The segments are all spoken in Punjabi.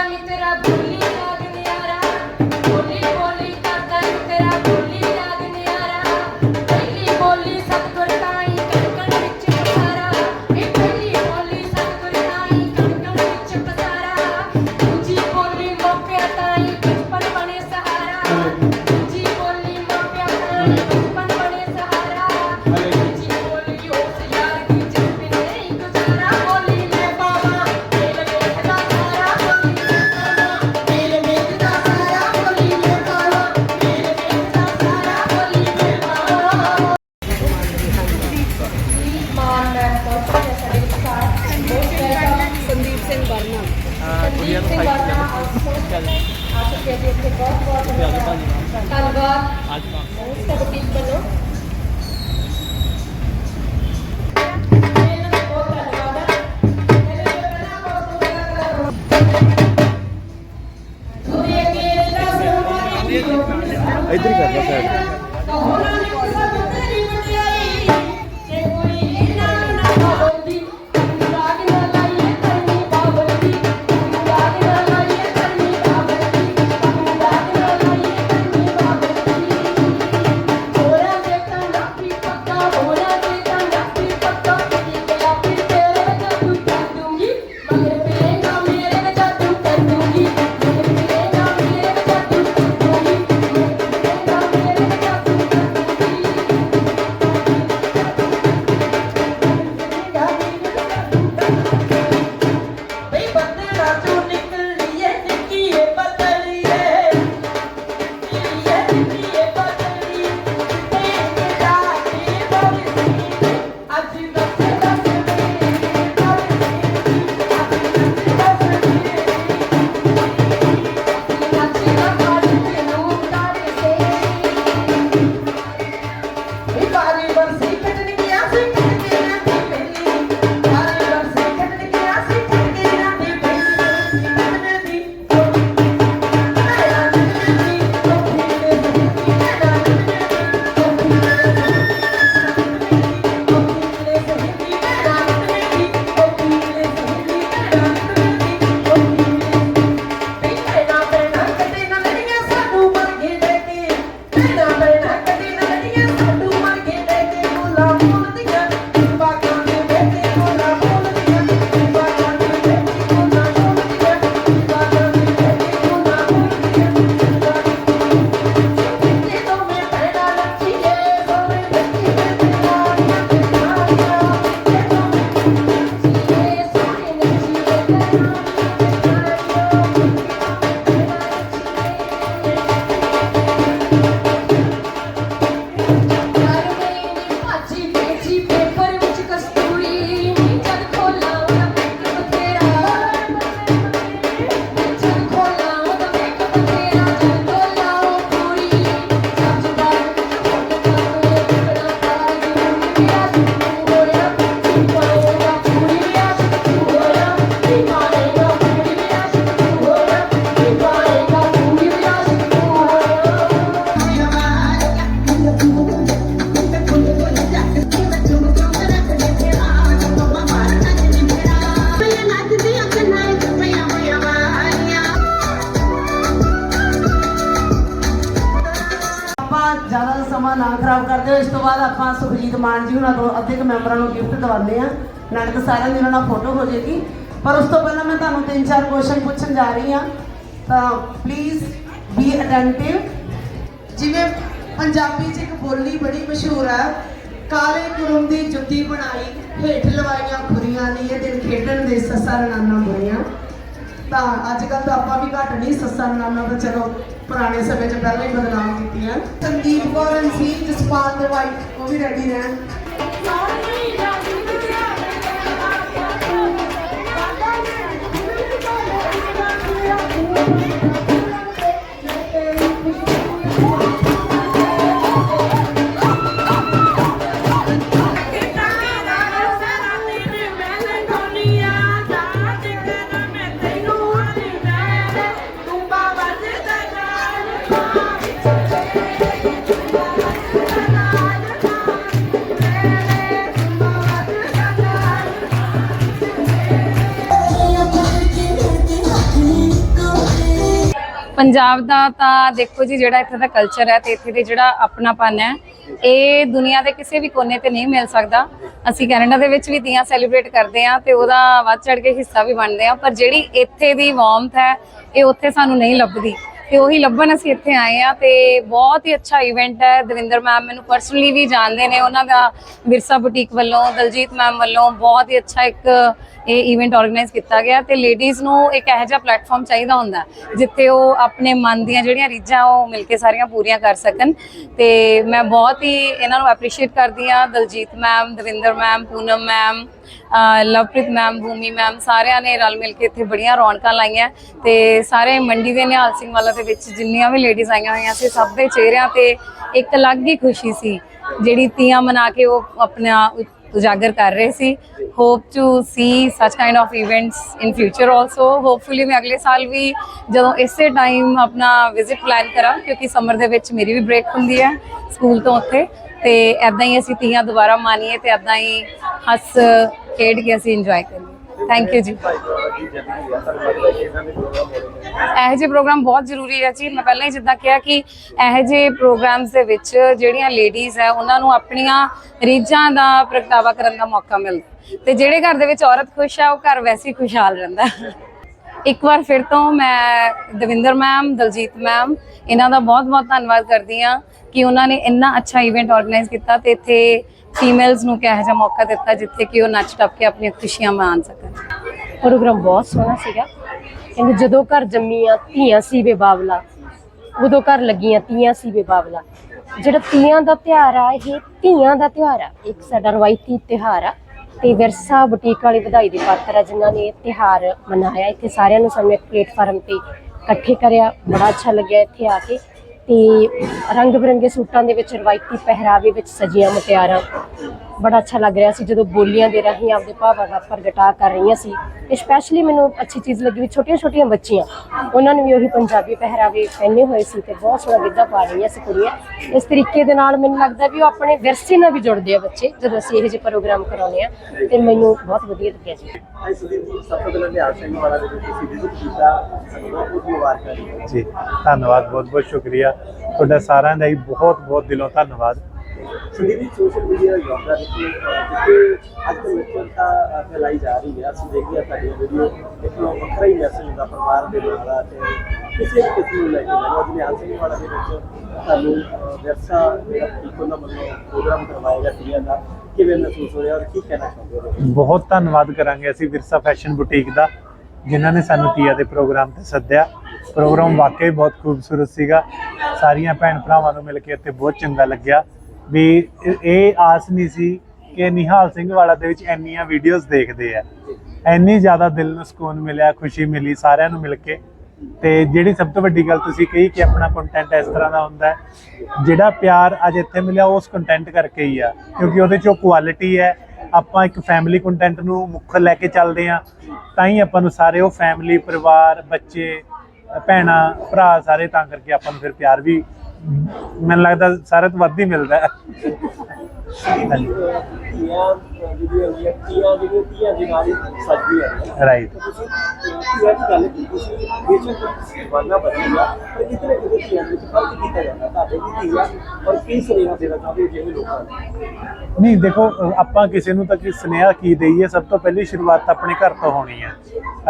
ਕਰਦਾ ਮਿੱਤਰਾ ਬੋਲੀ ਸੰਦੀਪ ਸਿੰਘ ਵਰਨਾ ਸੰਦੀਪ ਸਿੰਘ ਵਰਮਾ ਆ ਚੁੱਕੇ ਜੀ ਇੱਥੇ ਬਹੁਤ ਬਹੁਤ ਧੰਨਵਾਦ। ਅੱਜ ਦਾ ਬੁਟੀਕ ਵੱਲੋਂ ਇੱਧਰ ਹੀ ਕਰ ਲਾ ਸਾਈਡ ਸਮਾਂ ਕਰਦੇ ਹੋ, ਇਸ ਤੋਂ ਬਾਅਦ ਆਪਾਂ ਸੁਖਜੀਤ ਮਾਨ ਜੀ ਉਹਨਾਂ ਤੋਂ ਅੱਧੇ ਕੁ ਮੈਂਬਰਾਂ ਨੂੰ ਗਿਫਟ ਦਵਾਉਂਦੇ ਆ ਨਾਲੇ ਸਾਰਿਆਂ ਦੀ ਉਹਨਾਂ ਨਾਲ ਫੋਟੋ ਹੋ ਜਾਏਗੀ। ਪਰ ਉਸ ਤੋਂ ਪਹਿਲਾਂ ਮੈਂ ਤੁਹਾਨੂੰ ਤਿੰਨ ਚਾਰ ਕੁਐਸਚਨ ਪੁੱਛਣ ਜਾ ਰਹੀ ਹਾਂ। ਤਾਂ ਪਲੀਜ਼ ਬੀ ਅਟੈਂਟਿਵ ਜਿਵੇਂ ਪੰਜਾਬੀ 'ਚ ਇੱਕ ਬੋਲੀ ਬੜੀ ਮਸ਼ਹੂਰ ਹੈ ਕਾਲੇ ਕੁਰਮ ਦੀ ਜੁੱਤੀ ਬਣਾਈ, ਹੇਠ ਲਵਾਈਆਂ ਖੁਰੀਆਂ ਨੀ ਇਹ ਦਿਨ ਖੇਡਣ ਦੇ ਸੱਸਾ ਨਾਨਾ ਬੁਰੀਆਂ। ਤਾਂ ਅੱਜ ਕੱਲ ਤਾਂ ਆਪਾਂ ਵੀ ਘੱਟ ਨਹੀਂ ਸੱਸਾਂ ਨਾਨਾ ਤਾਂ ਚਲੋ ਪੁਰਾਣੇ ਸਮੇਂ 'ਚ ਪਹਿਲਾਂ ਹੀ ਬਦਨਾਮ ਕੀਤੀਆਂ ਸੰਦੀਪ ਕੌਰ ਸੀ ਜਸਪਾਲ ਦੇ ਵਾਈਫ ਉਹ ਵੀ ਰੈਡੀ ਰਹਿਣ। Thank ਪੰਜਾਬ ਦਾ ਤਾਂ ਦੇਖੋ ਜੀ, ਜਿਹੜਾ ਇੱਥੇ ਦਾ ਕਲਚਰ ਹੈ ਤੇ ਇੱਥੇ ਦੇ ਜਿਹੜਾ ਆਪਣਾਪਨ ਹੈ, ਇਹ ਦੁਨੀਆ ਦੇ ਕਿਸੇ ਵੀ ਕੋਨੇ ਤੇ ਨਹੀਂ ਮਿਲ ਸਕਦਾ। ਅਸੀਂ ਕੈਨੇਡਾ ਦੇ ਵਿੱਚ ਵੀ ਤੀਆਂ ਸੈਲੀਬ੍ਰੇਟ ਕਰਦੇ ਆ ਤੇ ਉਹਦਾ ਵੱਧ ਚੜ ਕੇ ਹਿੱਸਾ ਵੀ ਬਣਦੇ ਆ ਪਰ ਜਿਹੜੀ ਇੱਥੇ ਦੀ ਵਾਰਮਥ ਹੈ, ਇਹ ਉੱਥੇ ਸਾਨੂੰ ਨਹੀਂ ਲੱਭਦੀ। ਤੇ ਉਹੀ ਲੱਭਣ ਅਸੀਂ ਇੱਥੇ ਆਏ ਆ ਤੇ ਬਹੁਤ ਹੀ ਅੱਛਾ ਇਵੈਂਟ ਹੈ। ਦਵਿੰਦਰ ਮੈਮ ਮੈਨੂੰ ਪਰਸਨਲੀ ਵੀ ਜਾਣਦੇ ਨੇ। ਉਹਨਾਂ ਦਾ ਵਿਰਸਾ ਬੁਟੀਕ ਵੱਲੋਂ, ਦਲਜੀਤ ਮੈਮ ਵੱਲੋਂ ਬਹੁਤ ਹੀ ਅੱਛਾ ਇੱਕ ਇਹ ਇਵੈਂਟ ਆਰਗੇਨਾਈਜ਼ ਕੀਤਾ ਗਿਆ ਤੇ ਲੇਡੀਜ਼ ਨੂੰ ਇੱਕ ਇਹੋ ਜਿਹਾ ਪਲੇਟਫਾਰਮ ਚਾਹੀਦਾ ਹੁੰਦਾ ਜਿੱਥੇ ਉਹ ਆਪਣੇ ਮਨ ਦੀਆਂ ਜਿਹੜੀਆਂ ਰੀਝਾਂ ਉਹ ਮਿਲ ਕੇ ਸਾਰੀਆਂ ਪੂਰੀਆਂ ਕਰ ਸਕਣ। ਤੇ ਮੈਂ ਬਹੁਤ ਹੀ ਇਹਨਾਂ ਨੂੰ ਐਪਰੀਸ਼ੀਏਟ ਕਰਦੀ ਆ Daljeet ma'am Davinder ma'am Poonam ma'am Lovepreet ma'am, Bhumi ma'am ਸਾਰਿਆਂ ਨੇ ਰਲ ਮਿਲ ਕੇ ਇੱਥੇ ਬੜੀਆਂ ਰੌਣਕਾਂ ਲਾਈਆਂ ਤੇ ਸਾਰੇ ਮੰਡੀ ਦੇ ਨਿਹਾਲ ਸਿੰਘ ਵਾਲਾ ਦੇ ਵਿੱਚ ਜਿੰਨੀਆਂ ਵੀ ਲੇਡੀਜ਼ ਆਈਆਂ ਹੋਈਆਂ ਸੀ, ਸਭ ਦੇ ਚਿਹਰਿਆਂ ਤੇ ਇੱਕ ਅਲੱਗ ਹੀ ਖੁਸ਼ੀ ਸੀ, ਜਿਹੜੀ ਤੀਆਂ ਮਨਾ ਕੇ ਉਹ ਆਪਣਾ ਉਜਾਗਰ ਕਰ ਰਹੇ ਸੀ। Hope to see such kind of events in future also hopefully ਮੈਂ ਅਗਲੇ ਸਾਲ ਵੀ ਜਦੋਂ ਇਸੇ ਟਾਈਮ ਆਪਣਾ ਵਿਜ਼ਿਟ ਪਲਾਨ ਕਰਾਂ, ਕਿਉਂਕਿ ਸਮਰ ਦੇ ਵਿੱਚ ਮੇਰੀ ਵੀ ਬ੍ਰੇਕ ਹੁੰਦੀ ਹੈ ਸਕੂਲ ਤੋਂ ਉੱਥੇ। ਤੇ ਐਦਾਂ ਹੀ ਅਸੀਂ ਤੀਆਂ ਦੁਬਾਰਾ ਮਾਨੀਏ ਤੇ ਐਦਾਂ ਹੀ ਹੱਸ ਖੇਡ ਕੇ ਅਸੀਂ ਇੰਜੋਏ ਕਰੀਏ। ਥੈਂਕ ਯੂ ਜੀ। ਇਹੋ ਜਿਹੇ ਪ੍ਰੋਗਰਾਮ ਬਹੁਤ ਜ਼ਰੂਰੀ ਹੈ ਜੀ। ਮੈਂ ਪਹਿਲਾਂ ਹੀ ਜਿੱਦਾਂ ਕਿਹਾ ਕਿ ਇਹੋ ਜਿਹੇ ਪ੍ਰੋਗਰਾਮਸ ਦੇ ਵਿੱਚ ਜਿਹੜੀਆਂ ਲੇਡੀਜ਼ ਹੈ ਉਹਨਾਂ ਨੂੰ ਆਪਣੀਆਂ ਰੀਝਾਂ ਦਾ ਪ੍ਰਗਟਾਵਾ ਕਰਨ ਦਾ ਮੌਕਾ ਮਿਲਦਾ। ਤੇ ਜਿਹੜੇ ਘਰ ਦੇ ਵਿੱਚ ਔਰਤ ਖੁਸ਼ ਹੈ ਉਹ ਘਰ ਵੈਸੇ ਹੀ ਖੁਸ਼ਹਾਲ ਰਹਿੰਦਾ। ਇੱਕ ਵਾਰ ਫਿਰ ਤੋਂ ਮੈਂ ਦਵਿੰਦਰ ਮੈਮ ਦਲਜੀਤ ਮੈਮ ਇਹਨਾਂ ਦਾ ਬਹੁਤ-ਬਹੁਤ ਧੰਨਵਾਦ ਕਰਦੀ ਹਾਂ। ਕਿ ਉਹਨਾਂ ਨੇ ਇੰਨਾ ਅੱਛਾ ਇਵੈਂਟ ਆਰਗੇਨਾਈਜ਼ ਕੀਤਾ ਤੇ ਇੱਥੇ ਫੀਮੇਲਸ ਨੂੰ ਕਿਹਾ ਜਿਹਾ ਮੌਕਾ ਦਿੱਤਾ ਜਿੱਥੇ ਕਿ ਉਹ ਨੱਚ ਟੱਪ ਕੇ ਆਪਣੀਆਂ ਖੁਸ਼ੀਆਂ ਮਾਣ ਸਕਣ। ਪ੍ਰੋਗਰਾਮ ਬਹੁਤ ਸੋਹਣਾ ਸੀਗਾ। ਕਹਿੰਦੇ ਜਦੋਂ ਘਰ ਜੰਮੀਆਂ ਧੀਆਂ ਸੀ ਵੇ ਉਦੋਂ ਘਰ ਲੱਗੀਆਂ ਤੀਆਂ ਸੀ ਵੇ ਜਿਹੜਾ ਤੀਆਂ ਦਾ ਤਿਉਹਾਰ ਆ, ਇਹ ਧੀਆਂ ਦਾ ਤਿਉਹਾਰ ਆ। ਇੱਕ ਸਾਡਾ ਰਵਾਇਤੀ ਤਿਉਹਾਰ ਆ ਤੇ ਵਿਰਸਾ ਬੁਟੀਕ ਵਾਲੀ ਵਧਾਈ ਦੇ ਪਾਤਰ ਆ ਜਿਨ੍ਹਾਂ ਨੇ ਇਹ ਤਿਉਹਾਰ ਮਨਾਇਆ। ਇੱਥੇ ਸਾਰਿਆਂ ਨੂੰ ਸਾਨੂੰ ਇੱਕ ਪਲੇਟਫਾਰਮ ਤੇ ਇਕੱਠੇ ਕਰਿਆ, ਬੜਾ ਅੱਛਾ ਲੱਗਿਆ ਇੱਥੇ ਆ ਕੇ। ਤੇ ਰੰਗ ਬਿਰੰਗੇ ਸੂਟਾਂ ਦੇ ਵਿੱਚ ਰਵਾਇਤੀ ਪਹਿਰਾਵੇ ਵਿੱਚ ਸਜੀਆਂ ਮੁਟਿਆਰਾਂ। ਬੜਾ ਅੱਛਾ ਲੱਗ ਰਿਹਾ ਸੀ ਜਦੋਂ ਬੋਲੀਆਂ ਦੇ ਰਾਹੀਂ ਆਪਦੇ ਭਾਵਾਂ ਦਾ ਪ੍ਰਗਟਾ ਕਰ ਰਹੀਆਂ ਸੀ। ਤੇ ਸਪੈਸ਼ਲੀ ਮੈਨੂੰ ਅੱਛੀ ਚੀਜ਼ ਲੱਗੀ ਵੀ ਛੋਟੀਆਂ ਛੋਟੀਆਂ ਬੱਚੀਆਂ ਉਹਨਾਂ ਨੂੰ ਵੀ ਉਹੀ ਪੰਜਾਬੀ ਪਹਿਰਾਵੇ ਪਹਿਨੇ ਹੋਏ ਸੀ ਤੇ ਬਹੁਤ ਸੋਹਣਾ ਗਿੱਧਾ ਪਾ ਰਹੀਆਂ ਸੀ ਕੁੜੀਆਂ। ਇਸ ਤਰੀਕੇ ਦੇ ਨਾਲ ਮੈਨੂੰ ਲੱਗਦਾ ਵੀ ਉਹ ਆਪਣੇ ਵਿਰਸੇ ਨਾਲ ਵੀ ਜੁੜਦੇ ਆ ਬੱਚੇ ਜਦੋਂ ਅਸੀਂ ਇਹੋ ਜਿਹੇ ਪ੍ਰੋਗਰਾਮ ਕਰਾਉਂਦੇ ਆ ਤੇ ਮੈਨੂੰ ਬਹੁਤ ਵਧੀਆ ਲੱਗਿਆ ਜੀ ਧੰਨਵਾਦ ਬਹੁਤ ਬਹੁਤ ਸ਼ੁਕਰੀਆ। ਤੁਹਾਡਾ ਸਾਰਿਆਂ ਦਾ ਹੀ ਬਹੁਤ ਬਹੁਤ ਦਿਲੋਂ ਧੰਨਵਾਦ। ਸੁਦੀਪ ਜੀ ਸੋਸ਼ਲ ਮੀਡੀਆ ਯੋਗਾ ਵਿੱਚ ਜਿੱਥੇ ਅੱਜ ਕੱਲ੍ਹ ਵਿਚਰਤਾ ਫੈਲਾਈ ਜਾ ਰਹੀ ਹੈ। ਅਸੀਂ ਦੇਖਿਆ ਸਾਡੀਆਂ ਵੀਡੀਓ ਇੱਕ ਵੱਖਰਾ ਹੀ ਮੈਸੇਜ ਹੁੰਦਾ ਪਰਿਵਾਰ ਦੇ ਨਾਲ ਆ ਤੇ ਕਿਸੇ ਵੀ ਕਿਸਮ ਨੂੰ ਲੈ ਕੇ ਮੈਨੂੰ ਅੱਜ ਨਿਹਾਲ ਸਿੰਘ ਵਾਲਾ ਦੇ ਵਿੱਚ ਸਾਨੂੰ ਵਿਰਸਾ ਜਿਹੜਾ ਇੱਕ ਉਹਨਾਂ ਪ੍ਰੋਗਰਾਮ ਕਰਵਾਇਆ ਗਿਆ ਤੀਆਂ ਦਾ ਕਿਵੇਂ ਮਹਿਸੂਸ ਹੋ ਰਿਹਾ ਔਰ ਕੀ ਕਹਿਣਾ ਚਾਹੁੰਦੇ ਹੋ? ਬਹੁਤ ਧੰਨਵਾਦ ਕਰਾਂਗੇ ਅਸੀਂ ਵਿਰਸਾ ਫੈਸ਼ਨ ਬੁਟੀਕ ਦਾ, ਜਿਨ੍ਹਾਂ ਨੇ ਸਾਨੂੰ ਤੀਆ ਦੇ ਪ੍ਰੋਗਰਾਮ ਤੇ ਸੱਦਿਆ। ਪ੍ਰੋਗਰਾਮ ਵਾਕਈ ਬਹੁਤ ਖੂਬਸੂਰਤ ਸੀਗਾ। ਸਾਰੀਆਂ ਭੈਣ ਭਰਾਵਾਂ ਨੂੰ ਮਿਲ ਕੇ ਇੱਥੇ ਬਹੁਤ ਚੰਗਾ ਲੱਗਿਆ। ਵੀ ਇਹ- ਆਸ ਨਹੀਂ ਸੀ ਕਿ ਨਿਹਾਲ ਸਿੰਘ ਵਾਲਾ ਦੇ ਵਿੱਚ ਇੰਨੀਆਂ ਵੀਡੀਓਜ਼ ਦੇਖਦੇ ਆ। ਇੰਨੀ ਜ਼ਿਆਦਾ ਦਿਲ ਨੂੰ ਸਕੂਨ ਮਿਲਿਆ, ਖੁਸ਼ੀ ਮਿਲੀ ਸਾਰਿਆਂ ਨੂੰ ਮਿਲ ਕੇ। ਤੇ ਜਿਹੜੀ ਸਭ ਤੋਂ ਵੱਡੀ ਗੱਲ ਤੁਸੀਂ ਕਹੀ ਕਿ ਆਪਣਾ ਕੰਟੈਂਟ ਇਸ ਤਰ੍ਹਾਂ ਦਾ ਹੁੰਦਾ ਜਿਹੜਾ ਪਿਆਰ ਅੱਜ ਇੱਥੇ ਮਿਲਿਆ ਉਸ ਕੰਟੈਂਟ ਕਰਕੇ ਹੀ ਆ, ਕਿਉਂਕਿ ਉਹਦੇ ਚੋਂ ਕੁਆਲਿਟੀ ਹੈ। ਆਪਾਂ ਇੱਕ ਫੈਮਿਲੀ ਕੰਟੈਂਟ ਨੂੰ ਮੁੱਖ ਲੈ ਕੇ ਚੱਲਦੇ ਆ ਤਾਂ ਹੀ ਆਪਾਂ ਨੂੰ ਸਾਰੇ ਉਹ ਫੈਮਿਲੀ ਪਰਿਵਾਰ, ਬੱਚੇ, ਭੈਣਾਂ, ਭਰਾ ਸਾਰੇ ਤਾਂ ਕਰਕੇ ਆਪਾਂ ਨੂੰ ਫਿਰ ਪਿਆਰ ਵੀ ਮੈਨੂੰ ਲੱਗਦਾ ਸਾਰੇ ਤੋਂ ਵੱਧ ਹੀ ਮਿਲਦਾ ਹੈ। ਰਾਈਟ ਨਹੀਂ, ਦੇਖੋ, ਆਪਾਂ ਕਿਸੇ ਨੂੰ ਤਾਂ ਕਿ ਸੁਨੇਹਾ ਕੀ ਦਈਏ, ਸਭ ਤੋਂ ਪਹਿਲੀ ਸ਼ੁਰੂਆਤ ਆਪਣੇ ਘਰ ਤੋਂ ਹੋਣੀ ਹੈ।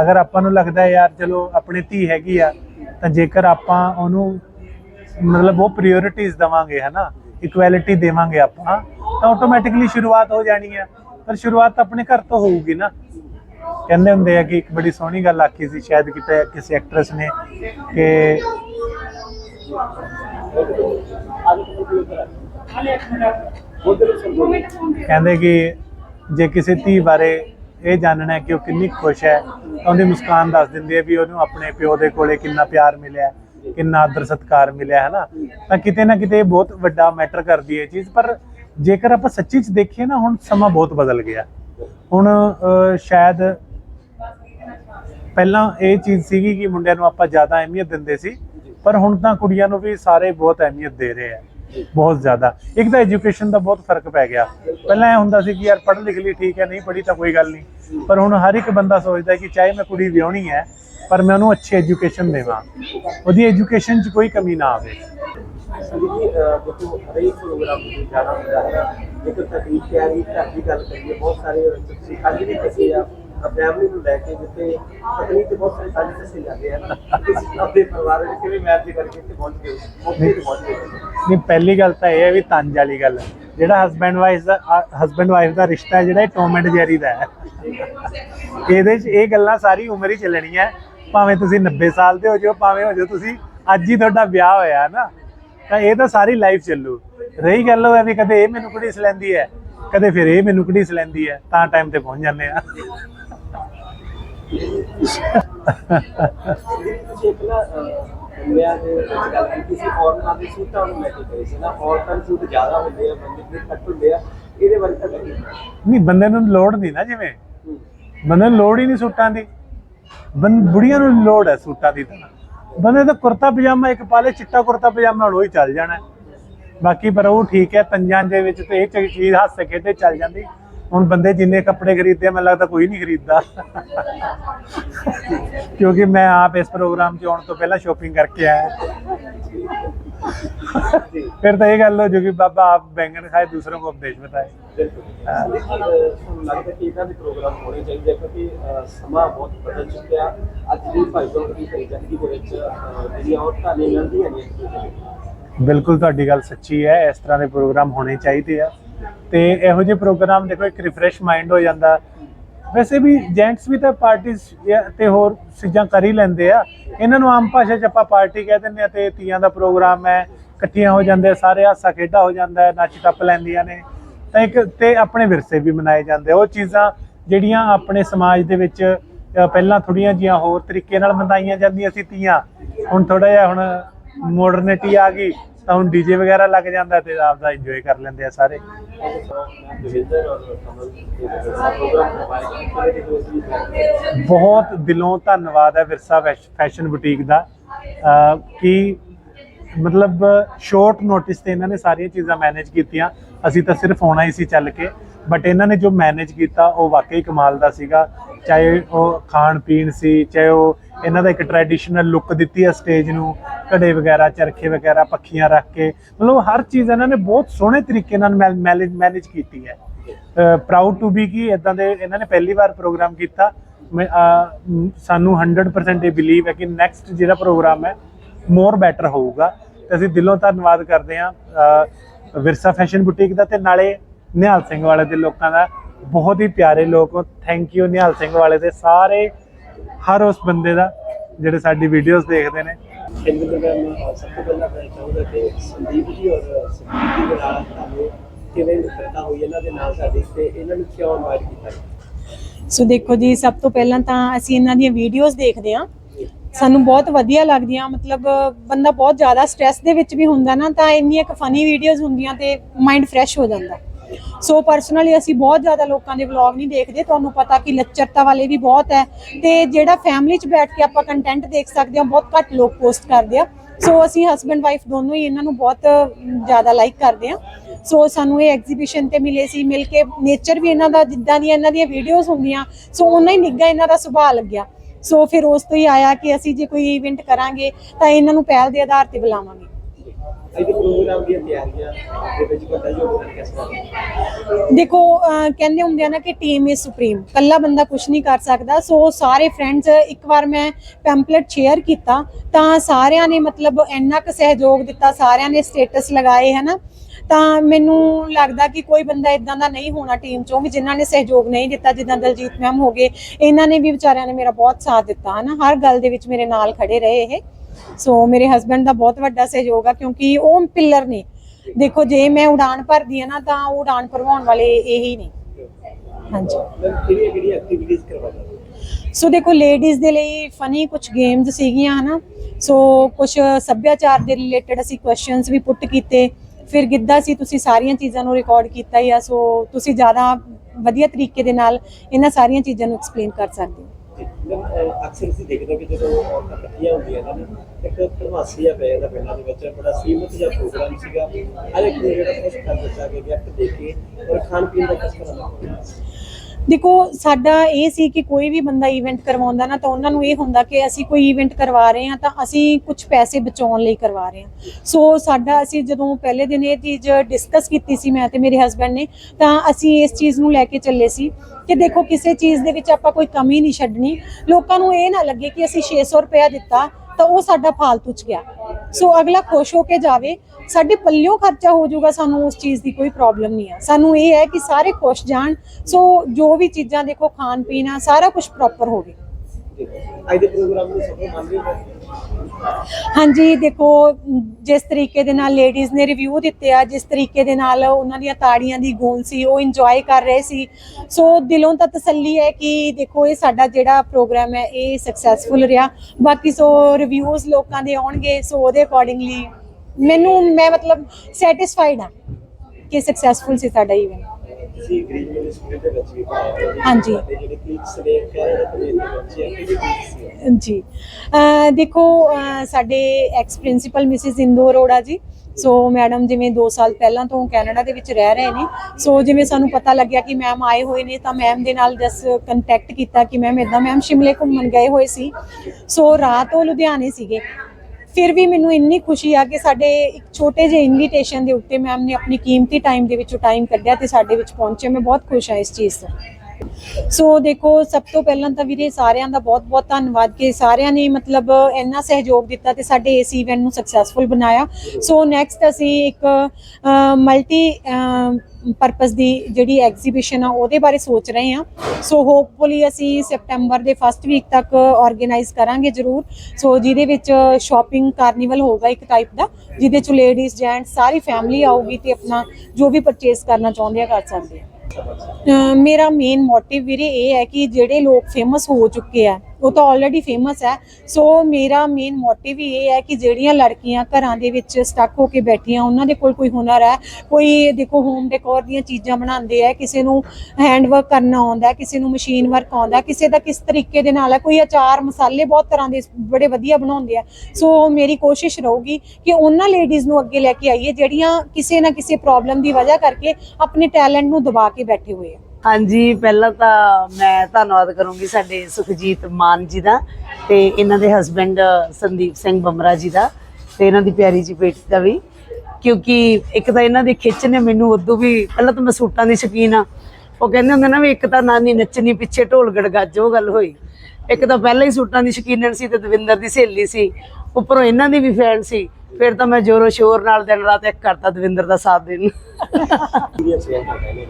ਅਗਰ ਆਪਾਂ ਨੂੰ ਲੱਗਦਾ ਯਾਰ, ਚਲੋ, ਆਪਣੀ ਧੀ ਹੈਗੀ ਆ, ਤਾਂ ਜੇਕਰ ਆਪਾਂ ਉਹਨੂੰ ਮਤਲਬ ਉਹ ਪ੍ਰਾਇੋਰਟੀਜ਼ ਦਵਾਂਗੇ, ਹਨਾ? ਇਕੁਐਲਿਟੀ ਦੇਵਾਂਗੇ ਆਪਾਂ ਤਾਂ ਆਟੋਮੈਟਿਕਲੀ ਸ਼ੁਰੂਆਤ ਹੋ ਜਾਣੀ ਹੈ ਪਰ ਸ਼ੁਰੂਆਤ ਆਪਣੇ ਘਰ ਤੋਂ ਹੋਊਗੀ ਨਾ। ਕਹਿੰਦੇ ਹੁੰਦੇ ਆ ਕਿ ਇੱਕ ਬੜੀ ਸੋਹਣੀ ਗੱਲ ਆਖੀ ਸੀ, ਸ਼ਾਇਦ ਕਿਤੇ ਕਿਸੇ ਐਕਟਰੈਸ ਨੇ ਕਿ ਕਹਿੰਦੇ ਕਿ ਜੇ ਕਿਸੇ ਧੀ ਬਾਰੇ ਇਹ ਜਾਣਨਾ ਹੈ ਕਿ ਉਹ ਕਿੰਨੀ ਖੁਸ਼ ਹੈ, ਤਾਂ ਉਹਦੀ ਮੁਸਕਾਨ ਦੱਸ ਦਿੰਦੀ ਹੈ ਵੀ ਉਹਨੂੰ ਆਪਣੇ ਪਿਓ ਦੇ ਕੋਲੇ ਕਿੰਨਾ ਪਿਆਰ ਮਿਲਿਆ। ਕਿੰਨਾ ਆਦਰ ਸਤਿਕਾਰ ਮਿਲਿਆ ਹੈ ਨਾ ਤਾਂ ਕਿਤੇ ਨਾ ਕਿਤੇ ਬਹੁਤ ਵੱਡਾ ਮੈਟਰ ਕਰਦੀ ਹੈ ਚੀਜ਼। ਪਰ ਜੇਕਰ ਆਪਾਂ ਸੱਚੀ ਚ ਦੇਖੀਏ ਨਾ, ਹੁਣ ਸਮਾਂ ਬਹੁਤ ਬਦਲ ਗਿਆ। ਹੁਣ ਸ਼ਾਇਦ ਪਹਿਲਾਂ ਇਹ ਚੀਜ਼ ਸੀਗੀ ਕਿ ਮੁੰਡਿਆਂ ਨੂੰ ਆਪਾਂ ਜ਼ਿਆਦਾ ਅਹਿਮੀਅਤ ਦਿੰਦੇ ਸੀ, ਪਰ ਹੁਣ ਤਾਂ ਕੁੜੀਆਂ ਨੂੰ ਵੀ ਸਾਰੇ ਬਹੁਤ ਅਹਿਮੀਅਤ ਦੇ ਰਹੇ ਆ। ਬਹੁਤ ਜ਼ਿਆਦਾ। ਇੱਕ ਤਾਂ ਐਜੂਕੇਸ਼ਨ ਦਾ ਬਹੁਤ ਫ਼ਰਕ ਪੈ ਗਿਆ। ਪਹਿਲਾਂ ਇਹ ਹੁੰਦਾ ਸੀ ਕਿ ਯਾਰ ਪੜ੍ਹ ਲਿਖ ਲਈ ਠੀਕ ਹੈ, ਨਹੀਂ ਪੜ੍ਹੀ ਤਾਂ ਕੋਈ ਗੱਲ ਨਹੀਂ। ਪਰ ਹੁਣ ਹਰ ਇੱਕ ਬੰਦਾ ਸੋਚਦਾ ਕਿ ਚਾਹੇ ਮੈਂ ਕੁੜੀ ਵਿਆਹਣੀ ਹੈ ਪਰ ਮੈਂ ਉਹਨੂੰ ਅੱਛੀ ਐਜੂਕੇਸ਼ਨ ਦੇਵਾਂ। ਉਹਦੀ ਐਜੂਕੇਸ਼ਨ 'ਚ ਕੋਈ ਕਮੀ ਨਾ ਆਵੇ। ਸੰਦੀਪ ਜੀ ਅਹ ਦੇਖੋ ਹਰੇਕ ਪ੍ਰੋਗਰਾਮ ਨੂੰ ਜਾਣਾ ਹੁੰਦਾ ਹੈ ਜੇਕਰ ਤਕਲੀਫ ਤੇ ਆ ਗਈ ਘਰ ਦੀ ਗੱਲ ਕਰੀਏ ਬਹੁਤ ਸਾਰੇ ਤੁਸੀਂ ਅੱਜ ਵੀ ਕਿਸੇ ਆ। ਫੈਮਿਲੀ ਨੂੰ ਲੈ ਕੇ ਜਿੱਥੇ ਤਕਲੀਫ ਤੇ ਬਹੁਤ ਸਾਰੇ ਸਾਂਝੇ ਦੱਸੇ ਜਾਂਦੇ ਆ ਤੁਸੀਂ ਆਪਣੇ ਪਰਿਵਾਰ ਵਿੱਚ ਕਿਵੇਂ ਮੈਚ ਕਰਕੇ ਇੱਥੇ ਪਹੁੰਚ ਗਏ ਮੌਕੇ ਤੇ ਪਹੁੰਚ ਗਏ ਨਹੀਂ ਪਹਿਲੀ ਗੱਲ ਤਾਂ ਇਹ ਹੈ ਵੀ ਤੰਜ ਵਾਲੀ ਗੱਲ। ਹੈ। ਜਿਹੜਾ ਹਸਬੈਂਡ ਵਾਈਫ ਦਾ ਹਸਬੈਂਡ ਵਾਈਫ ਦਾ ਰਿਸ਼ਤਾ ਜਿਹੜਾ ਇਹ ਟੌਮ ਐਂਡ ਜੈਰੀ ਦਾ ਹੈ। ਇਹਦੇ 'ਚ ਇਹ ਗੱਲਾਂ ਸਾਰੀ ਉਮਰ ਹੀ ਚੱਲਣੀਆਂ। ਭਾਵੇਂ ਤੁਸੀਂ 90 ਸਾਲ ਦੇ ਹੋ ਜਾਓ ਭਾਵੇਂ ਹੋ ਜਾਓ ਤੁਸੀਂ ਅੱਜ ਹੀ ਤੁਹਾਡਾ ਵਿਆਹ ਹੋਇਆ ਨਾ ਤਾਂ ਇਹ ਤਾਂ ਸਾਰੀ ਲਾਈਫ ਚੱਲੂ। ਰਹੀ ਗੱਲ ਉਹ ਹੈ ਵੀ ਕਦੇ ਇਹ ਮੈਨੂੰ ਘੜੀਸ ਲੈਂਦੀ ਹੈ ਕਦੇ ਫਿਰ ਇਹ ਮੈਨੂੰ ਘੜੀਸ ਲੈਂਦੀ ਹੈ ਤਾਂ ਟਾਈਮ ਤੇ ਪਹੁੰਚ ਜਾਂਦੇ ਆ ਸੰਦੀਪ ਤੁਸੀਂ ਇੱਕ ਨਾ ਬੰਦਿਆਂ ਦੇ ਵਿੱਚ ਗੱਲ ਕੀਤੀ ਸੀ ਔਰਤਾਂ ਦੇ ਸੂਟਾਂ ਨੂੰ ਲੈ ਕੇ ਗਏ ਸੀ ਨਾ ਔਰਤਾਂ ਦੇ ਸੂਟ ਜ਼ਿਆਦਾ ਹੁੰਦੇ ਆ ਬੰਦੇ ਦੇ ਘੱਟ ਹੁੰਦੇ ਆ ਇਹਦੇ ਬਾਰੇ ਤਾਂ ਕੀ? ਨਹੀਂ ਬੰਦੇ ਨੂੰ ਲੋੜ ਨਹੀਂ ਨਾ ਜਿਵੇਂ। ਬੰਦੇ ਨੂੰ ਲੋੜ ਹੀ ਨਹੀਂ ਸੂਟਾਂ ਦੀ। ਬੰ ਬੁੜੀਆਂ ਨੂੰ ਲੋੜ ਹੈ ਸੂਟਾਂ ਦੀ ਤਾਂ। ਬੰਦੇ ਤਾਂ ਕੁਰਤਾ ਪਜਾਮਾ ਇੱਕ ਪਾਲੇ, ਚਿੱਟਾ ਕੁਰਤਾ ਪਜਾਮਾ ਨਾਲ ਉਹ ਚੱਲ ਜਾਣਾ। ਬਾਕੀ ਪਰ ਉਹ ਠੀਕ ਹੈ, ਤੰਜਾਂ ਦੇ ਵਿੱਚ ਤੇ ਇਹ ਚ- ਚੀਜ਼ ਹੱਸ ਸਕੇ ਤੇ ਚੱਲ ਜਾਂਦੀ। ਹੁਣ ਬੰਦੇ ਜਿੰਨੇ ਕੱਪੜੇ ਖਰੀਦਦੇ ਆ, ਮੈਨੂੰ ਲੱਗਦਾ ਕੋਈ ਨਹੀਂ ਖਰੀਦਦਾ। ਕਿਉਂਕਿ ਮੈਂ ਆਪ ਇਸ ਪ੍ਰੋਗਰਾਮ 'ਚ ਆਉਣ ਤੋਂ ਪਹਿਲਾਂ ਸ਼ੋਪਿੰਗ ਕਰਕੇ ਆਇਆ। ਫਿਰ ਤਾਂ ਇਹ ਗੱਲ ਹੋ ਜੂਗੀ ਬਾਬਾ ਆਪ ਬੈਂਗਣ ਖਾਏ ਦੂਸਰੋਂ को उपदेश बताए ਬਿਲਕੁਲ ਸੰਦੀਪ ਜੀ, ਅਹ, ਤੁਹਾਨੂੰ ਲੱਗਦਾ ਕਿ ਇਦਾਂ ਦੇ ਪ੍ਰੋਗਰਾਮ ਹੋਣੇ ਚਾਹੀਦੇ ਆ ਕਿਉਂਕਿ ਅਹ, ਸਮਾਂ ਬਹੁਤ ਬਦਲ ਚੁੱਕਿਆ ਅੱਜ ਦੀ ਭਾਈਚਾਰੇ ਦੀ ਜ਼ਿੰਦਗੀ ਦੇ ਵਿੱਚ ਅਹ, ਜਿਹੜੀਆਂ ਔਰਤਾਂ ਨੇ ਮਿਲਦੀਆਂ ਨੇ ਇੱਕ ਦੂਜੇ ਨੂੰ। ਬਿਲਕੁਲ ਤੁਹਾਡੀ ਗੱਲ ਸੱਚੀ ਹੈ ਇਸ ਤਰ੍ਹਾਂ ਦੇ ਪ੍ਰੋਗਰਾਮ ਹੋਣੇ ਚਾਹੀਦੇ ਆ ਤੇ ਇਹੋ ਜਿਹੇ ਪ੍ਰੋਗਰਾਮ ਦੇਖੋ ਇੱਕ ਰਿਫਰੈਸ਼ ਮਾਈਂਡ ਹੋ ਜਾਂਦਾ ਵੈਸੇ ਵੀ ਜੈਂਟਸ ਵੀ ਤਾਂ ਪਾਰਟੀਆਂ ਤੇ ਹੋਰ ਚੀਜ਼ਾਂ ਕਰ ਹੀ ਲੈਂਦੇ ਆ। ਇਹਨਾਂ ਨੂੰ ਆਮ ਭਾਸ਼ਾ 'ਚ ਆਪਾਂ ਪਾਰਟੀ ਕਹਿ ਦਿੰਦੇ ਆ ਤੇ ਤੀਆਂ ਦਾ ਪ੍ਰੋਗਰਾਮ ਹੈ, ਇਕੱਠੀਆਂ ਹੋ ਜਾਂਦੇ ਸਾਰੇ ਹਾਸਾ ਖੇਡਾ ਹੋ ਜਾਂਦਾ ਹੈ, ਨੱਚ ਟੱਪ ਲੈਂਦੀਆਂ ਨੇ। ਤਾਂ ਇੱਕ ਤੇ ਆਪਣੇ ਵਿਰਸੇ ਵੀ ਮਨਾਏ ਜਾਂਦੇ ਉਹ ਚੀਜ਼ਾਂ ਜਿਹੜੀਆਂ ਆਪਣੇ ਸਮਾਜ ਦੇ ਵਿੱਚ ਪਹਿਲਾਂ ਥੋੜੀਆਂ ਜੀਆਂ ਹੋਰ ਤਰੀਕੇ ਨਾਲ ਮਨਾਈਆਂ ਜਾਂਦੀਆਂ ਸੀ ਤੀਆਂ। ਹੁਣ ਥੋੜਾ ਜਿਹਾ ਹੁਣ ਮਾਡਰਨਿਟੀ ਆ ਗਈ। ਤਾਂ ਹੁਣ ਡੀਜੇ ਵਗੈਰਾ ਲੱਗ ਜਾਂਦਾ ਤੇ ਆਪਦਾ ਇੰਜੋਏ ਕਰ ਲੈਂਦੇ ਆ ਸਾਰੇ। ਬਹੁਤ ਦਿਲੋਂ ਧੰਨਵਾਦ ਹੈ ਵਿਰਸਾ ਫੈਸ਼- ਫੈਸ਼ਨ ਬੁਟੀਕ ਦਾ। ਕਿ ਮਤਲਬ ਸ਼ੋਰਟ ਨੋਟਿਸ ਤੇ ਇਹਨਾਂ ਨੇ ਸਾਰੀਆਂ ਚੀਜ਼ਾਂ ਮੈਨੇਜ ਕੀਤੀਆਂ। ਅਸੀਂ ਤਾਂ ਸਿਰਫ ਆਉਣਾ ਹੀ ਸੀ ਚੱਲ ਕੇ। ਬਟ ਇਹਨਾਂ ਨੇ ਜੋ ਮੈਨੇਜ ਕੀਤਾ, ਉਹ ਵਾਕਈ ਕਮਾਲ ਦਾ ਸੀਗਾ। ਚਾਹੇ ਉਹ ਖਾਣ ਪੀਣ ਸੀ, ਚਾਹੇ ਉਹ ਇਹਨਾਂ ਦਾ ਇੱਕ ਟ੍ਰੈਡੀਸ਼ਨਲ ਲੁੱਕ ਦਿੱਤੀ ਹੈ ਸਟੇਜ ਨੂੰ ਘੜੇ ਵਗੈਰਾ, ਚਰਖੇ ਵਗੈਰਾ, ਪੱਖੀਆਂ ਰੱਖ ਕੇ, ਮਤਲਬ ਹਰ ਚੀਜ਼ ਇਹਨਾਂ ਨੇ ਬਹੁਤ ਸੋਹਣੇ ਤਰੀਕੇ ਨਾਲ ਮੈਨੇਜ ਕੀਤੀ ਹੈ। ਪ੍ਰਾਊਡ ਟੂ ਬੀ ਕਿ ਇਦਾਂ ਦੇ ਇਹਨਾਂ ਨੇ ਪਹਿਲੀ ਵਾਰ ਪ੍ਰੋਗਰਾਮ ਕੀਤਾ। ਮੈਂ ਸਾਨੂੰ 100% ਇਹ ਬਿਲੀਵ ਹੈ ਕਿ ਨੈਕਸਟ ਜਿਹੜਾ ਪ੍ਰੋਗਰਾਮ ਹੈ ਮੋਰ ਬੈਟਰ ਹੋਊਗਾ। ਤੇ ਅਸੀਂ ਦਿਲੋਂ ਧੰਨਵਾਦ ਕਰਦੇ ਹਾਂ ਵਿਰਸਾ ਫੈਸ਼ਨ ਬੁਟੀਕ ਦਾ ਤੇ ਨਾਲੇ ਨਿਹਾਲ ਸਿੰਘ ਵਾਲੇ ਦੇ ਲੋਕਾਂ ਦਾ। ਬਹੁਤ ਹੀ ਪਿਆਰੇ ਲੋਕ ਹੋ। ਥੈਂਕ ਯੂ ਨਿਹਾਲ ਸਿੰਘ ਵਾਲੇ ਦੇ ਸਾਰੇ, ਹਰ ਉਸ ਬੰਦੇ ਦਾ ਜਿਹੜੇ ਸਾਡੀ ਵੀਡੀਓਜ਼ ਦੇਖਦੇ ਨੇ। ਸਿੰਗਲ ਮੈਂ ਸਭ ਤੋਂ ਪਹਿਲਾਂ ਮੈਂ ਚਾਹੁੰਦਾ ਕਿ ਸੰਦੀਪ ਜੀ ਔਰ ਸੰਦੀਪ ਜੀ ਦੇ ਨਾਲ ਤੁਹਾਨੂੰ ਕਿਵੇਂ ਮਿੱਤਰਤਾ ਹੋਈ ਇਹਨਾਂ ਦੇ ਨਾਲ ਸਾਡੀ ਤੇ ਇਹਨਾਂ ਨੂੰ ਕਿਉਂ ਇਨਵਾਈਟ ਕੀਤਾ? ਸੋ ਦੇਖੋ ਜੀ ਸਭ ਤੋਂ ਪਹਿਲਾਂ ਤਾਂ ਅਸੀਂ ਇਹਨਾਂ ਦੀਆਂ ਵੀਡੀਓਜ਼ ਦੇਖਦੇ ਹਾਂ। ਸਾਨੂੰ ਬਹੁਤ ਵਧੀਆ ਲੱਗਦੀਆਂ ਮਤਲਬ ਬੰਦਾ ਬਹੁਤ ਜ਼ਿਆਦਾ ਸਟ੍ਰੈਸ ਦੇ ਵਿੱਚ ਵੀ ਹੁੰਦਾ ਨਾ ਤਾਂ ਇੰਨੀਆਂ ਕੁ ਫਨੀ ਵੀਡੀਓਜ਼ ਹੁੰਦੀਆਂ ਤੇ ਮਾਈਂਡ ਫਰੈਸ਼ ਹੋ ਜਾਂਦਾ। ਸੋ ਪਰਸਨਲੀ ਅਸੀਂ ਬਹੁਤ ਜ਼ਿਆਦਾ ਲੋਕਾਂ ਦੇ ਵਲੌਗ ਨਹੀਂ ਦੇਖਦੇ। ਤੁਹਾਨੂੰ ਪਤਾ ਕਿ ਲੱਚਰਤਾ ਵਾਲੇ ਵੀ ਬਹੁਤ ਹੈ। ਤੇ ਜਿਹੜਾ ਫੈਮਿਲੀ 'ਚ ਬੈਠ ਕੇ ਆਪਾਂ ਕੰਟੈਂਟ ਦੇਖ ਸਕਦੇ ਹਾਂ, ਬਹੁਤ ਘੱਟ ਲੋਕ ਪੋਸਟ ਕਰਦੇ ਆ। ਸੋ ਅਸੀਂ ਹਸਬੰਡ ਵਾਈਫ ਦੋਨੋਂ ਹੀ ਇਹਨਾਂ ਨੂੰ ਬਹੁਤ ਜ਼ਿਆਦਾ ਲਾਈਕ ਕਰਦੇ ਆ ਸੋ ਸਾਨੂੰ ਇਹ ਐਗਜ਼ੀਬਿਸ਼ਨ ਤੇ ਮਿਲੇ ਸੀ। ਮਿਲ ਕੇ ਨੇਚਰ ਵੀ ਇਹਨਾਂ ਦਾ, ਜਿੱਦਾਂ ਦੀਆਂ ਇਹਨਾਂ ਦੀਆਂ ਵੀਡੀਓਜ਼ ਹੁੰਦੀਆਂ ਸੋ ਉਹਨਾਂ ਹੀ ਨਿੱਘਾ ਇਹਨਾਂ ਦਾ ਸੁਭਾਅ ਲੱਗਿਆ। ਸੋ ਫਿਰ ਉਸ ਤੋਂ ਹੀ ਆਇਆ ਕਿ ਅਸੀਂ ਜੇ ਕੋਈ ਇਵੈਂਟ ਕਰਾਂਗੇ, ਤਾਂ ਇਹਨਾਂ ਨੂੰ ਪਹਿਲ ਦੇ ਆਧਾਰ ਤੇ ਬੁਲਾਵਾਂਗੇ। ਅੱਜ ਦੇ ਪ੍ਰੋਗਰਾਮ ਦੀਆਂ ਤਿਆਰੀਆਂ ਦੇ ਵਿੱਚ ਤੁਹਾਡਾ ਯੋਗਦਾਨ ਕਿਸ ਤਰ੍ਹਾਂ ਦੇਖੋ ਕਹਿੰਦੇ ਹੁੰਦੇ ਆ ਨਾ ਕਿ ਟੀਮ ਇਜ਼ ਸੁਪਰੀਮ ਕੱਲਾ ਬੰਦਾ ਕੁਝ ਨਹੀਂ ਕਰ ਸਕਦਾ। ਸੋ ਸਾਰੇ ਫਰੈਂਡਸ ਇੱਕ ਵਾਰ ਮੈਂ ਪੈਂਪਲੇਟ ਸ਼ੇਅਰ ਕੀਤਾ, ਤਾਂ ਸਾਰਿਆਂ ਨੇ ਮਤਲਬ ਇੰਨਾ ਕੁ ਸਹਿਯੋਗ ਦਿੱਤਾ, ਸਾਰਿਆਂ ਨੇ ਸਟੇਟਸ ਲਗਾਏ ਹਨਾ ਤਾਂ ਮੈਨੂੰ ਲੱਗਦਾ ਕਿ ਕੋਈ ਬੰਦਾ ਇਦਾਂ ਦਾ ਨਹੀਂ ਹੋਣਾ ਟੀਮ ਚੋਂ, ਵੀ ਜਿਨ੍ਹਾਂ ਨੇ ਸਹਿਯੋਗ ਨਹੀਂ ਦਿੱਤਾ, ਜਿੱਦਾਂ ਦਲਜੀਤ ਮੈਮ ਹੋ ਗਏ, ਇਹਨਾਂ ਨੇ ਵੀ ਵਿਚਾਰਿਆਂ ਨੇ ਮੇਰਾ ਬਹੁਤ ਸਾਥ ਦਿੱਤਾ ਹਨਾ ਹਰ ਗੱਲ ਦੇ ਵਿੱਚ ਮੇਰੇ ਨਾਲ ਖੜੇ ਰਹੇ ਇਹ। ਸੋ ਮੇਰੇ ਹਸਬੰਡ ਦਾ ਬਹੁਤ ਵੱਡਾ ਸਹਿਯੋਗ ਆ ਕਿਉਂਕਿ ਉਹ ਪਿੱਲਰ ਨੇ। ਦੇਖੋ ਜੇ ਮੈਂ ਉਡਾਨ ਭਰਦੀ ਆ ਨਾ ਤਾਂ ਉਹ ਉਡਾਨ ਭਰਵਾਉਣ ਵਾਲੇ ਇਹੀ ਨੇ। ਹਾਂਜੀ। ਐਕਟੀਵਿਟੀਜ਼ ਕਰਵਾਉਂਦਾ ਸੋ ਦੇਖੋ ਲੇਡੀਜ਼ ਦੇ ਲਈ ਫਨੀ ਕੁਝ ਗੇਮਸ ਸੀਗੀਆਂ ਹਨਾ। ਸੋ ਕੁਝ ਸੱਭਿਆਚਾਰ ਦੇ ਰਿਲੇਟਡ ਅਸੀਂ ਕੁਐਸਚਨਸ ਵੀ ਪੁੱਟ ਕੀਤੇ। ਫਿਰ ਗਿੱਧਾ ਸੀ ਤੁਸੀਂ ਸਾਰੀਆਂ ਚੀਜ਼ਾਂ ਨੂੰ ਰਿਕਾਰਡ ਕੀਤਾ ਹੀ ਆ। ਸੋ ਤੁਸੀਂ ਜ਼ਿਆਦਾ ਵਧੀਆ ਤਰੀਕੇ ਦੇ ਨਾਲ ਇਹਨਾਂ ਸਾਰੀਆਂ ਚੀਜ਼ਾਂ ਨੂੰ ਐਕਸਪਲੇਨ ਕਰ ਸਕਦੇ ਹੋ। ਅਕਸਰ ਅਸੀਂ ਦੇਖਦੇ ਹਾਂ ਕਿ ਜਦੋਂ ਔਰਤਾਂ ਇਕੱਠੀਆਂ ਹੁੰਦੀਆਂ ਨੇ ਇੱਕ ਧਰਮਾਸੀ ਆ ਪਿਆ ਦਾ ਪਿੰਡਾਂ ਦੇ ਵਿੱਚ ਬੜਾ ਸੀਮਤ ਜਿਹਾ ਪ੍ਰੋਗਰਾਮ ਸੀਗਾ। ਹਰ ਇੱਕ ਨੂੰ ਜਿਹੜਾ ਕੁਝ ਕਰ ਦਿੱਤਾ ਗਿਆ ਗਿਫਟ ਦੇ ਕੇ, ਔਰ ਖਾਣ ਪੀਣ ਦਾ ਕਿਸ ਤਰ੍ਹਾਂ ਦਾ? ਦੇਖੋ, ਸਾਡਾ ਇਹ ਸੀ ਕਿ ਕੋਈ ਵੀ ਬੰਦਾ ਇਵੈਂਟ ਕਰਵਾਉਂਦਾ ਨਾ, ਤਾਂ ਉਹਨਾਂ ਨੂੰ ਇਹ ਹੁੰਦਾ ਕਿ ਅਸੀਂ ਕੋਈ ਇਵੈਂਟ ਕਰਵਾ ਰਹੇ ਹਾਂ, ਤਾਂ ਅਸੀਂ ਕੁਝ ਪੈਸੇ ਬਚਾਉਣ ਲਈ ਕਰਵਾ ਰਹੇ ਹਾਂ। ਸੋ ਸਾਡਾ ਅਸੀਂ ਜਦੋਂ ਪਹਿਲੇ ਦਿਨ ਇਹ ਚੀਜ਼ ਡਿਸਕਸ ਕੀਤੀ ਸੀ ਮੈਂ ਤੇ ਮੇਰੇ ਹਸਬੰਡ ਨੇ, ਤਾਂ ਅਸੀਂ ਇਸ ਚੀਜ਼ ਨੂੰ ਲੈ ਕੇ ਚੱਲੇ ਸੀ ਕਿ ਦੇਖੋ, ਕਿਸੇ ਚੀਜ਼ ਦੇ ਵਿੱਚ ਆਪਾਂ ਕੋਈ ਕਮੀ ਨਹੀਂ ਛੱਡਣੀ। ਲੋਕਾਂ ਨੂੰ ਇਹ ਨਾ ਲੱਗੇ ਕਿ ਅਸੀਂ 600 ਰੁਪਇਆ ਦਿੱਤਾ, ਤਾਂ ਉਹ ਸਾਡਾ ਫਾਲਤੂ ਚ ਗਿਆ। ਸੋ ਅਗਲਾ ਖੁਸ਼ ਹੋ ਕੇ ਜਾਵੇ ਸਾਡੇ ਪੱਲਿਓਂ ਖਰਚਾ ਹੋ ਜਾਊਗਾ ਸਾਨੂੰ ਉਸ ਚੀਜ਼ ਦੀ ਕੋਈ ਪ੍ਰੋਬਲਮ ਨਹੀਂ ਹੈ ਸਾਨੂੰ ਇਹ ਹੈ ਕਿ ਸਾਰੇ ਖੁਸ਼ ਜਾਣ ਸੋ ਜੋ ਵੀ ਚੀਜ਼ਾਂ ਦੇਖੋ ਖਾਣ ਪੀਣਾ ਸਾਰਾ ਕੁਝ ਪ੍ਰੋਪਰ ਹੋਵੇ। ਅੱਜ ਦੇ ਪ੍ਰੋਗਰਾਮ ਨੂੰ ਸਫਲ ਮੰਨ ਰਹੇ ਹੋ? ਹਾਂਜੀ ਦੇਖੋ ਜਿਸ ਤਰੀਕੇ ਦੇ ਨਾਲ ਲੇਡੀਜ਼ ਨੇ ਰਿਵਿਊ ਦਿੱਤੇ ਆ ਜਿਸ ਤਰੀਕੇ ਦੇ ਨਾਲ ਉਹਨਾਂ ਦੀਆਂ ਤਾੜੀਆਂ ਦੀ ਗੂੰਜ ਸੀ ਉਹ ਇੰਜੋਏ ਕਰ ਰਹੇ ਸੀ। ਸੋ ਦਿਲੋਂ ਤਾਂ ਤਸੱਲੀ ਹੈ ਕਿ ਦੇਖੋ ਇਹ ਸਾਡਾ ਜਿਹੜਾ ਪ੍ਰੋਗਰਾਮ ਹੈ ਇਹ ਸਕਸੈਸਫੁਲ ਰਿਹਾ। ਬਾਕੀ ਸੋ ਰਿਵਿਊਜ਼ ਲੋਕਾਂ ਦੇ ਆਉਣਗੇ ਸੋ ਉਹਦੇ ਅਕੋਰਡਿੰਗਲੀ ਮੈਨੂੰ ਮੈਂ ਮਤਲਬ ਸੈਟੀਸਫਾਈਡ ਹਾਂ ਕਿ ਸਕਸੈਸਫੁਲ ਸੀ ਸਾਡਾ ਇਵੈਂਟ ਤੁਸੀਂ ਗ੍ਰੀਨ ਯੂਨੀਵਰਸਿਟੀ ਦੇ ਵਿੱਚ ਵੀ ਪੜ੍ਹਾਇਆ ਹੈ। ਹਾਂਜੀ। ਜਿਹੜੇ ਨੇ ਬੱਚੇ ਸੀ? ਜੀ। ਦੇਖੋ ਸਾਡੇ ex principal Mrs Indu Arora ji. So madam ਜਿਵੇਂ 2 ਸਾਲ ਪਹਿਲਾਂ ਤੋਂ ਕੈਨੇਡਾ ਦੇ ਵਿੱਚ ਰਹਿ ਰਹੇ ਨੇ। ਸੋ ਜਿਵੇਂ ਸਾਨੂੰ ਪਤਾ ਲੱਗਿਆ ਕਿ ਮੈਮ ਆਏ ਹੋਏ ਨੇ ਤਾਂ ਮੈਮ ਦੇ ਨਾਲ ਜਸ ਕੰਟੈਕਟ ਕੀਤਾ ਕਿ ਮੈਮ ਇਦਾਂ ਮੈਮ ਸ਼ਿਮਲੇ ਘੁੰਮਣ ਗਏ ਹੋਏ ਸੀ। ਸੋ ਰਾਤ ਉਹ ਲੁਧਿਆਣੇ ਸੀਗੇ। ਫਿਰ ਵੀ ਮੈਨੂੰ ਇੰਨੀ ਖੁਸ਼ੀ ਆ ਕਿ ਸਾਡੇ ਇੱਕ ਛੋਟੇ ਜਿਹੇ ਇਨਵੀਟੇਸ਼ਨ ਦੇ ਉੱਤੇ ਮੈਮ ਨੇ ਆਪਣੀ ਕੀਮਤੀ ਟਾਈਮ ਦੇ ਵਿੱਚੋਂ ਟਾਈਮ ਕੱਢਿਆ ਤੇ ਸਾਡੇ ਵਿੱਚ ਪਹੁੰਚੇ। ਮੈਂ ਬਹੁਤ ਖੁਸ਼ ਹਾਂ ਇਸ ਚੀਜ਼ ਤੋਂ। ਸੋ ਦੇਖੋ, ਸਭ ਤੋਂ ਪਹਿਲਾਂ ਤਾਂ ਵੀਰੇ ਸਾਰਿਆਂ ਦਾ ਬਹੁਤ-ਬਹੁਤ ਧੰਨਵਾਦ ਕਿ ਸਾਰਿਆਂ ਨੇ ਮਤਲਬ ਇੰਨਾ ਸਹਿਯੋਗ ਦਿੱਤਾ ਤੇ ਸਾਡੇ ਇਸ ਇਵੈਂਟ ਨੂੰ ਸਕਸੈਸਫੁਲ ਬਣਾਇਆ। ਸੋ ਨੈਕਸਟ ਅਸੀਂ ਇੱਕ ਮਲਟੀ ਪਰਪਸ ਦੀ ਜਿਹੜੀ ਐਗਜ਼ੀਬਿਸ਼ਨ ਆ, ਉਹਦੇ ਬਾਰੇ ਸੋਚ ਰਹੇ ਹਾਂ। ਸੋ ਹੋਪਫੁਲੀ ਅਸੀਂ ਸੈਪਟੈਂਬਰ ਦੇ ਫਸਟ ਵੀਕ ਤੱਕ ਆਰਗੇਨਾਈਜ਼ ਕਰਾਂਗੇ ਜ਼ਰੂਰ। ਸੋ ਜਿਹਦੇ ਵਿੱਚ ਸ਼ਾਪਿੰਗ ਕਾਰਨੀਵਲ ਹੋਊਗਾ ਇੱਕ ਟਾਈਪ ਦਾ, ਜਿਹਦੇ ਚ ਲੇਡੀਜ਼ ਜੈਂਟਸ ਸਾਰੀ ਫੈਮਿਲੀ ਆਊਗੀ ਤੇ ਆਪਣਾ ਜੋ ਵੀ ਪਰਚੇਸ ਕਰਨਾ ਚਾਹੁੰਦੇ ਆ, ਕਰ ਸਕਦੇ ਆ। ਮੇਰਾ ਮੇਨ ਮੋਟਿਵ ਵੀਰੇ ਇਹ ਹੈ ਕਿ ਜਿਹੜੇ ਲੋਕ ਫੇਮਸ ਹੋ ਚੁੱਕੇ ਆ ਉਹ ਤਾਂ ਆਲਰੇਡੀ ਫੇਮਸ ਹੈ। ਸੋ ਮੇਰਾ ਮੇਨ ਮੋਟਿਵ ਹੀ ਇਹ ਹੈ ਕਿ ਜਿਹੜੀਆਂ ਲੜਕੀਆਂ ਘਰਾਂ ਦੇ ਵਿੱਚ ਸਟਕ ਹੋ ਕੇ ਬੈਠੀਆਂ, ਉਹਨਾਂ ਦੇ ਕੋਲ ਕੋਈ ਹੁਨਰ ਹੈ। ਕੋਈ ਦੇਖੋ ਹੋਮ ਡੈਕੋਰ ਦੀਆਂ ਚੀਜ਼ਾਂ ਬਣਾਉਂਦੇ ਆ ਕਿਸੇ ਨੂੰ ਹੈਂਡ ਵਰਕ ਕਰਨਾ ਆਉਂਦਾ ਕਿਸੇ ਨੂੰ ਮਸ਼ੀਨ ਵਰਕ ਆਉਂਦਾ ਕਿਸੇ ਦਾ ਕਿਸ ਤਰੀਕੇ ਦੇ ਨਾਲ ਹੈ, ਕੋਈ ਅਚਾਰ ਮਸਾਲੇ ਬਹੁਤ ਤਰ੍ਹਾਂ ਦੇ ਬੜੇ ਵਧੀਆ ਬਣਾਉਂਦੇ ਆ ਸੋ ਮੇਰੀ ਕੋਸ਼ਿਸ਼ ਰਹੂਗੀ ਕਿ ਉਹਨਾਂ ਲੇਡੀਜ਼ ਨੂੰ ਅੱਗੇ ਲੈ ਕੇ ਆਈਏ, ਜਿਹੜੀਆਂ ਕਿਸੇ ਨਾ ਕਿਸੇ ਪ੍ਰੋਬਲਮ ਦੀ ਵਜ੍ਹਾ ਕਰਕੇ ਆਪਣੇ ਟੈਲੈਂਟ ਨੂੰ ਦਬਾ ਕੇ ਬੈਠੇ ਹੋਏ ਆ। ਹਾਂਜੀ, ਪਹਿਲਾਂ ਤਾਂ ਮੈਂ ਧੰਨਵਾਦ ਕਰੂੰਗੀ ਸਾਡੇ ਸੁਖਜੀਤ ਮਾਨ ਜੀ ਦਾ ਤੇ ਇਹਨਾਂ ਦੇ ਹਸਬੰਡ ਸੰਦੀਪ ਸਿੰਘ ਬਮਰਾ ਜੀ ਦਾ ਤੇ ਇਹਨਾਂ ਦੀ ਪਿਆਰੀ ਜੀ ਬੇਟੀ ਦਾ ਵੀ। ਕਿਉਂਕਿ ਇੱਕ ਤਾਂ ਇਹਨਾਂ ਦੀ ਖਿੱਚ ਨੇ ਮੈਨੂੰ ਉਦੋਂ ਵੀ, ਪਹਿਲਾਂ ਤਾਂ ਮੈਂ ਸੂਟਾਂ ਦੀ ਸ਼ੌਕੀਨ ਆ। ਉਹ ਕਹਿੰਦੇ ਹੁੰਦੇ ਨਾ ਵੀ ਇੱਕ ਤਾਂ ਨਾਨੀ ਨੱਚਣੀ ਪਿੱਛੇ ਢੋਲ ਗੜਗੱਜ, ਉਹ ਗੱਲ ਹੋਈ। ਇੱਕ ਤਾਂ ਪਹਿਲਾਂ ਹੀ ਸੂਟਾਂ ਦੀ ਸ਼ੌਕੀਨਣ ਸੀ ਤੇ ਦਵਿੰਦਰ ਦੀ ਸਹੇਲੀ ਸੀ। ਉੱਪਰੋਂ ਇਹਨਾਂ ਦੀ ਵੀ ਫੈਨ ਸੀ। ਫਿਰ ਤਾਂ ਮੈਂ ਜ਼ੋਰੋ ਸ਼ੋਰ ਨਾਲ ਦਿਨ ਰਾਤ ਇੱਕ ਕਰਤਾ ਦਵਿੰਦਰ ਦਾ ਸਾਥ ਦੇਣ।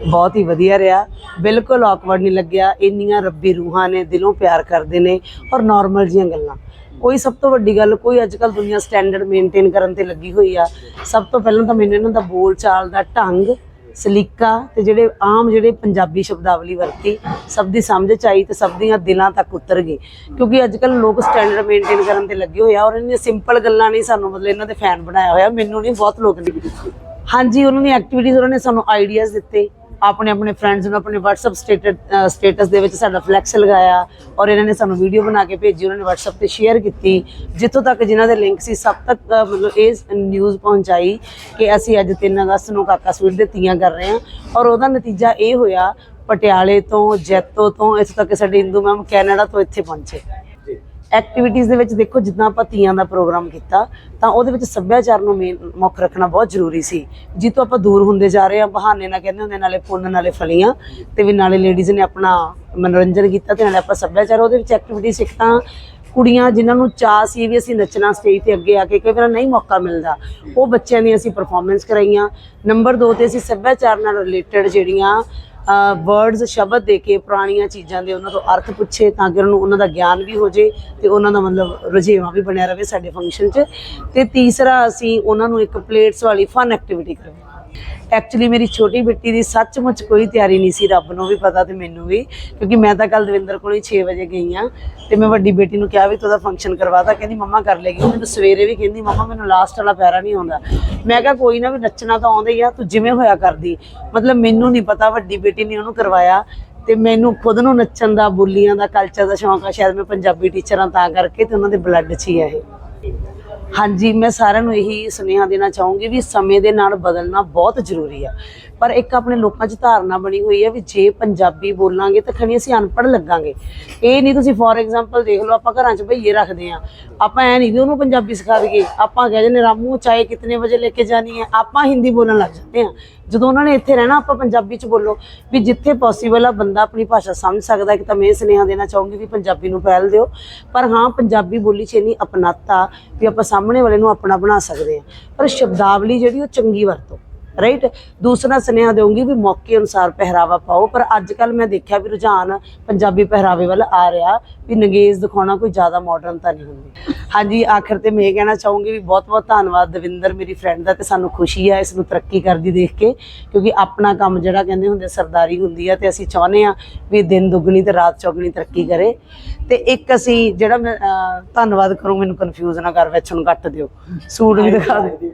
ਬਹੁਤ ਹੀ ਵਧੀਆ ਰਿਹਾ। ਬਿਲਕੁਲ ਔਕਵਰਡ ਨਹੀਂ ਲੱਗਿਆ। ਇੰਨੀਆਂ ਰੱਬੀ ਰੂਹਾਂ ਨੇ, ਦਿਲੋਂ ਪਿਆਰ ਕਰਦੇ ਨੇ ਔਰ ਨਾਰਮਲ ਜੀਆਂ ਗੱਲਾਂ। ਕੋਈ ਸਭ ਤੋਂ ਵੱਡੀ ਗੱਲ, ਕੋਈ ਅੱਜ ਕੱਲ ਦੁਨੀਆ ਸਟੈਂਡਰਡ ਮੇਨਟੇਨ ਕਰਨ ਤੇ ਲੱਗੀ ਹੋਈ ਆ। ਸਭ ਤੋਂ ਪਹਿਲਾਂ ਤਾਂ ਮੈਨੂੰ ਇਹਨਾਂ ਦਾ ਬੋਲ ਚਾਲ ਦਾ ਢੰਗ ਸਲੀਕਾ ਤੇ ਜਿਹੜੇ ਆਮ ਜਿਹੜੇ ਪੰਜਾਬੀ ਸ਼ਬਦਾਵਲੀ ਵਰਤੀ, ਸਭ ਦੀ ਸਮਝ ਚ ਆਈ ਤੇ ਸਭ ਦੀਆਂ ਦਿਲਾਂ ਤੱਕ ਉਤਰ ਗਈ। ਕਿਉਂਕਿ ਅੱਜ ਕੱਲ ਲੋਕ ਸਟੈਂਡਰਡ ਮੇਨਟੇਨ ਕਰਨ ਤੇ ਲੱਗੇ ਹੋਏ ਆ ਔਰ ਇਹਨਾਂ ਸਿੰਪਲ ਗੱਲਾਂ ਨਹੀਂ ਸਾਨੂੰ ਮਤਲਬ ਇਹਨਾਂ ਦੇ ਫੈਨ ਬਣਾਇਆ ਹੋਇਆ। ਮੈਨੂੰ ਨਹੀਂ, ਬਹੁਤ ਲੋਕ ਨੇ। ਹਾਂਜੀ, ਉਹਨਾਂ ਦੀ ਐਕਟੀਵਿਟੀਜ਼ ਉਹਨਾਂ ਨੇ ਸਾਨੂੰ ਆਈਡੀਆਜ਼ ਦਿੱਤੇ। ਆਪਣੇ ਆਪਣੇ ਫਰੈਂਡਸ ਨੂੰ, ਆਪਣੇ WhatsApp ਸਟੇਟਸ ਸਟੇਟਸ ਦੇ ਵਿੱਚ ਸਾਡਾ ਫਲੈਕਸ ਲਗਾਇਆ ਔਰ ਇਹਨਾਂ ਨੇ ਸਾਨੂੰ ਵੀਡੀਓ ਬਣਾ ਕੇ ਭੇਜੀ, ਉਹਨਾਂ ਨੇ WhatsApp ਤੇ ਸ਼ੇਅਰ ਕੀਤੀ। ਜਿੱਥੋਂ ਤੱਕ ਜਿਨ੍ਹਾਂ ਦੇ ਲਿੰਕ ਸੀ, ਸਭ ਤੱਕ ਮਤਲਬ ਇਹ ਨਿਊਜ਼ ਪਹੁੰਚਾਈ ਕਿ ਅਸੀਂ ਅੱਜ 3 ਅਗਸਤ ਨੂੰ ਕਾਕਾ ਸਵੀਟ ਦੇ ਤੀਆਂ ਕਰ ਰਹੇ ਹਾਂ। ਔਰ ਉਹਦਾ ਨਤੀਜਾ ਇਹ ਹੋਇਆ, ਪਟਿਆਲੇ ਤੋਂ, ਜੈਤੋ ਤੋਂ, ਇੱਥੋਂ ਤੱਕ ਕਿ ਸਾਡੇ ਹਿੰਦੂ ਮੈਮ ਕੈਨੇਡਾ ਤੋਂ ਇੱਥੇ ਪਹੁੰਚੇ। ਐਕਟੀਵਿਟੀਜ਼ ਦੇ ਵਿੱਚ ਦੇਖੋ ਜਿੱਦਾਂ ਆਪਾਂ ਤੀਆਂ ਦਾ ਪ੍ਰੋਗਰਾਮ ਕੀਤਾ, ਤਾਂ ਉਹਦੇ ਵਿੱਚ ਸੱਭਿਆਚਾਰ ਨੂੰ ਮੇਨ ਮੁੱਖ ਰੱਖਣਾ ਬਹੁਤ ਜ਼ਰੂਰੀ ਸੀ। ਜਿੱਤੋਂ ਆਪਾਂ ਦੂਰ ਹੁੰਦੇ ਜਾ ਰਹੇ ਹਾਂ, ਬਹਾਨੇ ਨਾਲ ਕਹਿੰਦੇ ਹੁੰਦੇ ਨਾਲੇ ਫੁੱਲ ਨਾਲੇ ਫਲੀਆਂ, ਤੇ ਵੀ ਨਾਲੇ ਲੇਡੀਜ਼ ਨੇ ਆਪਣਾ ਮਨੋਰੰਜਨ ਕੀਤਾ ਤੇ ਨਾਲੇ ਆਪਾਂ ਸੱਭਿਆਚਾਰ, ਉਹਦੇ ਵਿੱਚ ਐਕਟੀਵਿਟੀ ਸਿੱਖ ਤਾਂ ਕੁੜੀਆਂ ਜਿਨ੍ਹਾਂ ਨੂੰ ਚਾਹ ਸੀ ਵੀ ਅਸੀਂ ਨੱਚਣਾ ਸਟੇਜ ਤੇ ਅੱਗੇ ਆ ਕੇ ਕਈ ਵਾਰ ਨਹੀਂ ਮੌਕਾ ਮਿਲਦਾ। ਉਹ ਬੱਚਿਆਂ ਦੀ ਅਸੀਂ ਪਰਫਾਰਮੈਂਸ ਕਰਾਈਆਂ। ਨੰਬਰ 2 ਤੇ ਅਸੀਂ ਸੱਭਿਆਚਾਰ ਨਾਲ ਰਿਲੇਟਡ ਜਿਹੜੀਆਂ ਵਰਡਸ ਸ਼ਬਦ ਦੇ ਕੇ ਪੁਰਾਣੀਆਂ ਚੀਜ਼ਾਂ ਦੇ ਉਹਨਾਂ ਤੋਂ ਅਰਥ ਪੁੱਛੇ ਤਾਂ ਕਿ ਉਹਨਾਂ ਨੂੰ ਉਹਨਾਂ ਦਾ ਗਿਆਨ ਵੀ ਹੋ ਜੇ ਤੇ ਉਹਨਾਂ ਦਾ ਮਤਲਬ ਰੁਝੇਵਾਂ ਵੀ ਬਣਿਆ ਰਵੇ ਸਾਡੇ ਫੰਕਸ਼ਨ 'ਚ। ਤੇ ਤੀਸਰਾ ਅਸੀਂ ਉਹਨਾਂ ਨੂੰ ਇੱਕ ਪਲੇਟਸ ਵਾਲੀ ਫਨ ਐਕਟੀਵਿਟੀ ਕਰਵਾਈ ਐਕਚੁਅਲੀ ਮੇਰੀ ਛੋਟੀ ਬੇਟੀ ਦੀ ਸੱਚਮੁੱਚ ਕੋਈ ਤਿਆਰੀ ਨਹੀਂ ਸੀ, ਰੱਬ ਨੂੰ ਵੀ ਪਤਾ ਤੇ ਮੈਨੂੰ ਵੀ, ਕਿਉਂਕਿ ਮੈਂ ਤਾਂ ਕੱਲ ਦਵਿੰਦਰ ਕੋਲ ਹੀ 6 ਵਜੇ ਗਈ ਆ ਤੇ ਮੈਂ ਵੱਡੀ ਬੇਟੀ ਨੂੰ ਕਿਹਾ ਵੀ ਤੂੰ ਉਹਦਾ ਫੰਕਸ਼ਨ ਕਰਵਾਤਾ, ਕਹਿੰਦੀ ਮੰਮਾ ਕਰ ਲੇਗੀ, ਉਹ ਮੈਨੂੰ ਸਵੇਰੇ ਵੀ ਕਹਿੰਦੀ, ਮੰਮਾ ਮੈਨੂੰ ਲਾਸਟ ਵਾਲਾ ਪੈਰਾ ਨਹੀਂ ਆਉਂਦਾ। ਮੈਂ ਕਿਹਾ ਕੋਈ ਨਾ ਵੀ ਨੱਚਣਾ ਤਾਂ ਆਉਂਦਾ ਹੀ ਆ, ਤੂੰ ਜਿਵੇਂ ਹੋਇਆ ਕਰਦੀ। ਮਤਲਬ ਮੈਨੂੰ ਨਹੀਂ ਪਤਾ, ਵੱਡੀ ਬੇਟੀ ਨੇ ਉਹਨੂੰ ਕਰਵਾਇਆ ਤੇ ਮੈਨੂੰ ਖੁਦ ਨੂੰ ਨੱਚਣ ਦਾ, ਬੋਲੀਆਂ ਦਾ ਕਲਚਰ ਦਾ ਸ਼ੌਂਕ ਆ, ਸ਼ਾਇਦ ਮੈਂ ਪੰਜਾਬੀ ਟੀਚਰਾਂ ਤਾਂ ਕਰਕੇ ਤੇ ਉਹਨਾਂ ਦੇ ਬਲੱਡ 'ਚ ਹੀ ਆ ਇਹ। ਹਾਂਜੀ, ਮੈਂ ਸਾਰਿਆਂ ਨੂੰ ਇਹੀ ਸੁਨੇਹਾ ਦੇਣਾ ਚਾਹੂੰਗੀ ਵੀ ਸਮੇਂ ਦੇ ਨਾਲ ਬਦਲਣਾ ਬਹੁਤ ਜ਼ਰੂਰੀ ਆ। ਪਰ ਇੱਕ ਆਪਣੇ ਲੋਕਾਂ 'ਚ ਧਾਰਨਾ ਬਣੀ ਹੋਈ ਹੈ ਵੀ ਜੇ ਪੰਜਾਬੀ ਬੋਲਾਂਗੇ ਤਾਂ ਖਣੀ ਅਸੀਂ ਅਨਪੜ੍ਹ ਲੱਗਾਂਗੇ। ਇਹ ਨਹੀਂ ਤੁਸੀਂ ਫੋਰ ਐਗਜ਼ਾਮਪਲ ਦੇਖ ਲਓ, ਆਪਾਂ ਘਰਾਂ 'ਚ ਭਈਏ ਰੱਖਦੇ ਆ ਆਪਾਂ ਐ ਨਹੀਂ ਵੀ ਉਹਨੂੰ ਪੰਜਾਬੀ ਸਿਖਾ ਦਈਏ। ਆਪਾਂ ਕਹਿ ਜਾਂਦੇ ਰਾਮੂ ਚਾਹੇ ਕਿਤਨੇ ਵਜੇ ਲੈ ਕੇ ਜਾਣੀ ਹੈ? ਆਪਾਂ ਹਿੰਦੀ ਬੋਲਣ ਲੱਗ ਜਾਂਦੇ ਆ ਜਦੋਂ ਉਹਨਾਂ ਨੇ ਇੱਥੇ ਰਹਿਣਾ, ਆਪਾਂ ਪੰਜਾਬੀ 'ਚ ਬੋਲੋ ਵੀ ਜਿੱਥੇ ਪੋਸੀਬਲ ਆ, ਬੰਦਾ ਆਪਣੀ ਭਾਸ਼ਾ ਸਮਝ ਸਕਦਾ ਕਿ ਤਾਂ ਮੈਂ ਇਹ ਸੁਨੇਹਾ ਦੇਣਾ ਚਾਹੂੰਗੀ ਵੀ ਪੰਜਾਬੀ ਨੂੰ ਪਹਿਲ ਦਿਓ। ਪਰ ਹਾਂ, ਪੰਜਾਬੀ ਬੋਲੀ 'ਚ ਇੰਨੀ ਅਪਣਾਤਾ ਵੀ ਆਪਾਂ ਸਾਹਮਣੇ ਵਾਲੇ ਨੂੰ ਆਪਣਾ ਬਣਾ ਸਕਦੇ ਆ ਪਰ ਸ਼ਬਦਾਵਲੀ ਜਿਹੜੀ ਉਹ ਚੰਗੀ ਵਰਤੋ। ਰਾਈਟ ਦੂਸਰਾ ਸੁਨੇਹਾ ਦੇਵਾਂਗੀ ਵੀ ਮੌਕੇ ਅਨੁਸਾਰ ਪਹਿਰਾਵਾ ਪਾਓ, ਪਰ ਅੱਜ ਕੱਲ ਮੈਂ ਦੇਖਿਆ ਵੀ ਰੁਝਾਨ ਪੰਜਾਬੀ ਪਹਿਰਾਵੇ ਵੱਲ ਆ ਰਿਹਾ ਵੀ ਨੰਗੇਜ਼ ਦਿਖਾਉਣਾ ਕੋਈ ਜ਼ਿਆਦਾ ਮਾਡਰਨ ਤਾਂ ਨਹੀਂ ਹੁੰਦੀ। ਹਾਂਜੀ, ਆਖਰ ਤੇ ਮੈਂ ਇਹ ਕਹਿਣਾ ਚਾਹੂੰਗੀ ਵੀ ਬਹੁਤ ਬਹੁਤ ਧੰਨਵਾਦ ਦਵਿੰਦਰ, ਮੇਰੀ ਫਰੈਂਡ ਦਾ, ਤੇ ਸਾਨੂੰ ਖੁਸ਼ੀ ਹੈ ਇਸ ਨੂੰ ਤਰੱਕੀ ਕਰਦੀ ਦੇਖ ਕੇ, ਕਿਉਂਕਿ ਆਪਣਾ ਕੰਮ ਜਿਹੜਾ ਕਹਿੰਦੇ ਹੁੰਦੇ ਸਰਦਾਰੀ ਹੁੰਦੀ ਹੈ ਤੇ ਅਸੀਂ ਚਾਹੁੰਦੇ ਆ ਵੀ ਦਿਨ ਦੁੱਗਣੀ ਤੇ ਰਾਤ ਚੌਗਣੀ ਤਰੱਕੀ ਕਰੇ। ਤੇ ਇੱਕ ਅਸੀਂ ਜਿਹੜਾ ਮੈਂ ਧੰਨਵਾਦ ਕਰੂੰ, ਮੈਨੂੰ ਕਨਫਿਊਜ਼ ਨਾ ਕਰ, ਵਿੱਚ ਨੂੰ ਕੱਟ ਦਿਓ। ਸੂਟ ਵੀ ਦਿਖਾ ਦਿਓ।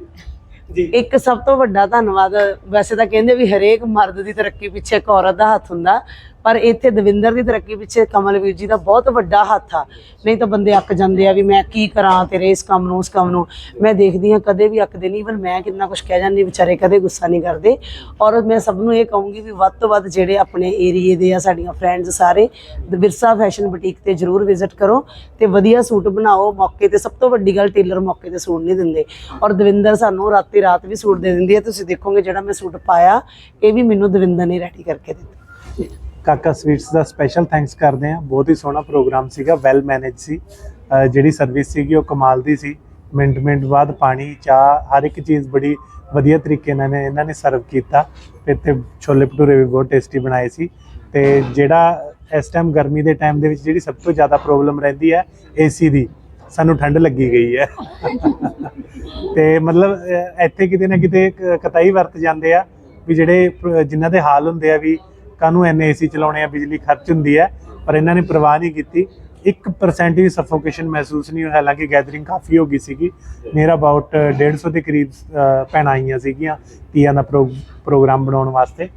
ਇੱਕ ਸਭ ਤੋਂ ਵੱਡਾ ਧੰਨਵਾਦ ਵੈਸੇ ਤਾਂ ਕਹਿੰਦੇ ਵੀ ਹਰੇਕ ਮਰਦ ਦੀ ਤਰੱਕੀ ਪਿੱਛੇ ਇੱਕ ਔਰਤ ਦਾ ਹੱਥ ਹੁੰਦਾ। ਪਰ ਇੱਥੇ ਦਵਿੰਦਰ ਦੀ ਤਰੱਕੀ ਪਿੱਛੇ ਕਮਲਵੀਰ ਜੀ ਦਾ ਬਹੁਤ ਵੱਡਾ ਹੱਥ ਆ। ਨਹੀਂ ਤਾਂ ਬੰਦੇ ਅੱਕ ਜਾਂਦੇ ਆ ਵੀ ਮੈਂ ਕੀ ਕਰਾਂ ਤੇਰੇ ਇਸ ਕੰਮ ਨੂੰ, ਉਸ ਕੰਮ ਨੂੰ। ਮੈਂ ਦੇਖਦੀ ਆ ਕਦੇ ਵੀ ਅੱਕਦੇ ਨਹੀਂ ਇਵਨ ਮੈਂ ਕਿੰਨਾ ਕੁਝ ਕਹਿ ਜਾਂਦੀ ਵਿਚਾਰੇ ਕਦੇ ਗੁੱਸਾ ਨਹੀਂ ਕਰਦੇ। ਔਰ ਮੈਂ ਸਭ ਨੂੰ ਇਹ ਕਹੂੰਗੀ ਵੀ ਵੱਧ ਤੋਂ ਵੱਧ ਜਿਹੜੇ ਆਪਣੇ ਏਰੀਏ ਦੇ ਆ, ਸਾਡੀਆਂ ਫਰੈਂਡਸ ਸਾਰੇ, ਵਿਰਸਾ ਫੈਸ਼ਨ ਬੁਟੀਕ ਤੇ ਜਰੂਰ ਵਿਜ਼ਿਟ ਕਰੋ ਤੇ ਵਧੀਆ ਸੂਟ ਬਣਾਓ। ਮੌਕੇ ਤੇ ਸਭ ਤੋਂ ਵੱਡੀ ਗੱਲ ਟੇਲਰ ਮੌਕੇ ਤੇ ਸੂਟ ਨਹੀਂ ਦਿੰਦੇ। ਔਰ ਦਵਿੰਦਰ ਸਾਨੂੰ ਰਾਤੀ ਰਾਤ ਵੀ ਸੂਟ ਦੇ ਦਿੰਦੀ ਹੈ। ਤੁਸੀਂ ਦੇਖੋਗੇ ਜਿਹੜਾ ਮੈਂ ਸੂਟ ਪਾਇਆ, ਇਹ ਵੀ ਮੈਨੂੰ ਦਵਿੰਦਰ ਨੇ ਰੈਡੀ ਕਰਕੇ ਦਿੱਤਾ। ਕਾਕਾ ਸਵੀਟਸ ਦਾ ਸਪੈਸ਼ਲ ਥੈਂਕਸ ਕਰਦੇ ਹਾਂ। ਬਹੁਤ ਹੀ ਸੋਹਣਾ ਪ੍ਰੋਗਰਾਮ ਸੀਗਾ ਵੈਲ ਮੈਨੇਜ ਸੀ। ਜਿਹੜੀ ਸਰਵਿਸ ਸੀਗੀ, ਉਹ ਕਮਾਲ ਦੀ ਸੀ। ਮਿੰਟ ਮਿੰਟ ਬਾਅਦ ਪਾਣੀ, ਚਾਹ, ਹਰ ਇੱਕ ਚੀਜ਼ ਬੜੀ ਵਧੀਆ ਤਰੀਕੇ ਨਾਲ ਇਹਨਾਂ ਨੇ ਸਰਵ ਕੀਤਾ। ਤੇ ਤੇ ਛੋਲੇ ਭਟੂਰੇ ਵੀ ਬਹੁਤ ਟੇਸਟੀ ਬਣਾਏ ਸੀ। ਤੇ ਜਿਹੜਾ ਇਸ ਟਾਈਮ ਗਰਮੀ ਦੇ ਟਾਈਮ ਦੇ ਵਿੱਚ ਜਿਹੜੀ ਸਭ ਤੋਂ ਜ਼ਿਆਦਾ ਪ੍ਰੋਬਲਮ ਰਹਿੰਦੀ ਹੈ ਏਸੀ ਦੀ। ਸਾਨੂੰ ਠੰਡ ਲੱਗੀ ਗਈ ਹੈ। ਤੇ ਮਤਲਬ ਇੱਥੇ ਕਿਤੇ ਨਾ ਕਿਤੇ ਕ- ਕਤਾਈ ਵਰਤ ਜਾਂਦੇ ਆ। ਵੀ ਜਿਹੜੇ ਪ- ਜਿਨ੍ਹਾਂ ਦੇ ਹਾਲ ਹੁੰਦੇ ਆ ਵੀ ਕਾਹਨੂੰ ਐਨੇ ਏਸੀ ਚਲਾਉਣੇ ਆ, ਬਿਜਲੀ ਖਰਚ ਹੁੰਦੀ ਹੈ, ਪਰ ਇਹਨਾਂ ਨੇ ਪਰਵਾਹ ਨਹੀਂ ਕੀਤੀ। 1% ਵੀ ਸਫੋਕੇਸ਼ਨ ਮਹਿਸੂਸ ਨਹੀਂ ਹੋਇਆ। ਹਾਲਾਂਕਿ ਗੈਦਰਿੰਗ ਕਾਫੀ ਹੋ ਗਈ ਸੀਗੀ। ਨੀਅਰ ਅਬਾਊਟ 150 ਦੇ ਕਰੀਬ ਭੈਣਾਂ ਆਈਆਂ ਸੀਗੀਆਂ ਤੀਆਂ ਦਾ ਪ੍ਰੋ- ਪ੍ਰੋਗਰਾਮ ਬਣਾਉਣ ਵਾਸਤੇ।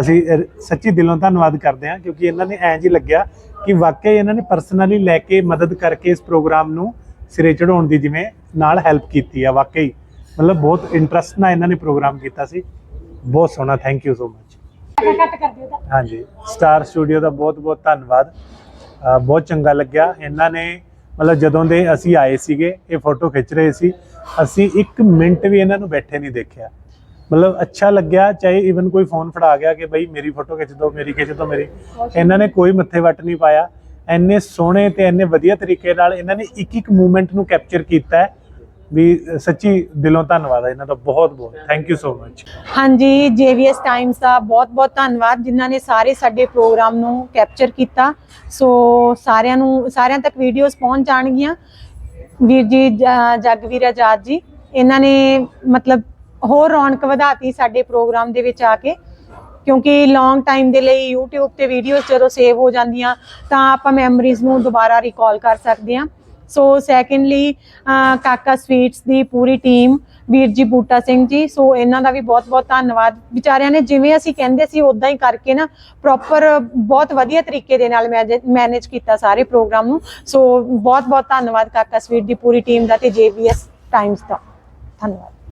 ਅਸੀਂ ਸੱਚੀ ਦਿਲੋਂ ਧੰਨਵਾਦ ਕਰਦੇ ਹਾਂ, ਕਿਉਂਕਿ ਇਹਨਾਂ ਨੇ ਐਂ ਜੀ ਲੱਗਿਆ ਕਿ ਵਾਕਈ ਇਹਨਾਂ ਨੇ ਪਰਸਨਲੀ ਲੈ ਕੇ ਮਦਦ ਕਰਕੇ ਇਸ ਪ੍ਰੋਗਰਾਮ ਨੂੰ ਸਿਰੇ ਚੜਾਉਣ ਦੀ ਜਿਵੇਂ ਨਾਲ ਹੈਲਪ ਕੀਤੀ ਆ, ਵਾਕਈ। ਮਤਲਬ ਬਹੁਤ ਇੰਟਰਸਟ ਨਾਲ ਇਹਨਾਂ ਨੇ ਪ੍ਰੋਗਰਾਮ ਕੀਤਾ ਸੀ। ਬਹੁਤ ਸੋਹਣਾ ਥੈਂਕ ਯੂ ਸੋ ਮਚ ਹਾਂਜੀ ਸਟਾਰ ਸਟੂਡੀਓ ਦਾ ਬਹੁਤ ਬਹੁਤ ਧੰਨਵਾਦ। ਬਹੁਤ ਚੰਗਾ ਲੱਗਿਆ। ਇਹਨਾਂ ਨੇ ਮਤਲਬ ਜਦੋਂ ਦੇ ਅਸੀਂ ਆਏ ਸੀਗੇ ਇਹ ਫੋਟੋ ਖਿੱਚ ਰਹੇ ਸੀ ਅਸੀਂ 1 ਮਿੰਟ ਵੀ ਇਹਨਾਂ ਨੂੰ ਬੈਠੇ ਨਹੀਂ ਦੇਖਿਆ। ਮਤਲਬ ਅੱਛਾ ਲੱਗਿਆ ਚਾਹੇ ਇਵਨ ਕੋਈ ਫੋਨ ਫੜਾ ਗਿਆ ਕਿ ਬਈ ਮੇਰੀ ਫੋਟੋ ਖਿੱਚ ਦਿਓ ਮੇਰੀ ਖਿੱਚ ਦਿਓ ਮੇਰੀ। ਇਹਨਾਂ ਨੇ ਕੋਈ ਮੱਥੇ ਵੱਟ ਨਹੀਂ ਪਾਇਆ। ਇੰਨੇ ਸੋਹਣੇ ਤੇ ਇੰਨੇ ਵਧੀਆ ਤਰੀਕੇ ਨਾਲ ਇਹਨਾਂ ਨੇ ਇੱਕ ਇੱਕ ਮੂਮੈਂਟ ਨੂੰ ਕੈਪਚਰ ਕੀਤਾ ਹੈ। ਵੀ ਅਹ ਸੱਚੀ ਦਿਲੋਂ ਧੰਨਵਾਦ ਹੈ ਇਹਨਾਂ ਦਾ ਬਹੁਤ ਬਹੁਤ। ਥੈਂਕ ਯੂ ਸੋ ਮਚ ਹਾਂਜੀ JVS ਟਾਈਮਸ ਦਾ ਬਹੁਤ-ਬਹੁਤ ਧੰਨਵਾਦ, ਜਿਨ੍ਹਾਂ ਨੇ ਸਾਰੇ ਸਾਡੇ ਪ੍ਰੋਗਰਾਮ ਨੂੰ ਕੈਪਚਰ ਕੀਤਾ। ਸੋ ਸਾਰਿਆਂ ਨੂੰ, ਸਾਰਿਆਂ ਤੱਕ ਵੀਡੀਓਜ਼ ਪਹੁੰਚ ਜਾਣਗੀਆਂ। ਵੀਰ ਜੀ, ਜ- ਜਗਵੀਰ ਆਜ਼ਾਦ ਜੀ, ਇਹਨਾਂ ਨੇ ਮਤਲਬ ਹੋਰ ਰੌਣਕ ਵਧਾਤੀ ਸਾਡੇ ਪ੍ਰੋਗਰਾਮ ਦੇ ਵਿੱਚ ਆ ਕੇ। ਕਿਉਂਕਿ ਲੌਂਗ ਟਾਈਮ ਦੇ ਲਈ YouTube ਤੇ ਵੀਡੀਓਜ਼ ਜਦੋਂ ਸੇਵ ਹੋ ਜਾਂਦੀਆਂ, ਤਾਂ ਆਪਾਂ ਮੈਮਰੀਜ਼ ਨੂੰ ਦੁਬਾਰਾ ਰੀਕਾਲ ਕਰ ਸਕਦੇ ਹਾਂ। ਸੋ ਸੈਕੰਡਲੀ ਕਾਕਾ ਸਵੀਟਸ ਦੀ ਪੂਰੀ ਟੀਮ ਵੀਰ ਜੀ ਬੂਟਾ ਸਿੰਘ ਜੀ। ਸੋ ਇਹਨਾਂ ਦਾ ਵੀ ਬਹੁਤ-ਬਹੁਤ ਧੰਨਵਾਦ। ਵਿਚਾਰਿਆਂ ਨੇ ਜਿਵੇਂ ਅਸੀਂ ਕਹਿੰਦੇ ਸੀ ਉਦਾਂ ਹੀ ਕਰਕੇ ਨਾ ਪ੍ਰੋਪਰ ਬਹੁਤ ਵਧੀਆ ਤਰੀਕੇ ਦੇ ਨਾਲ ਮੈਨੇਜ ਕੀਤਾ ਸਾਰੇ ਪ੍ਰੋਗਰਾਮ ਨੂੰ। ਸੋ ਬਹੁਤ-ਬਹੁਤ ਧੰਨਵਾਦ ਕਾਕਾ ਸਵੀਟ ਦੀ ਪੂਰੀ ਟੀਮ ਦਾ ਤੇ JVS ਟਾਈਮਸ ਦਾ। ਧੰਨਵਾਦ।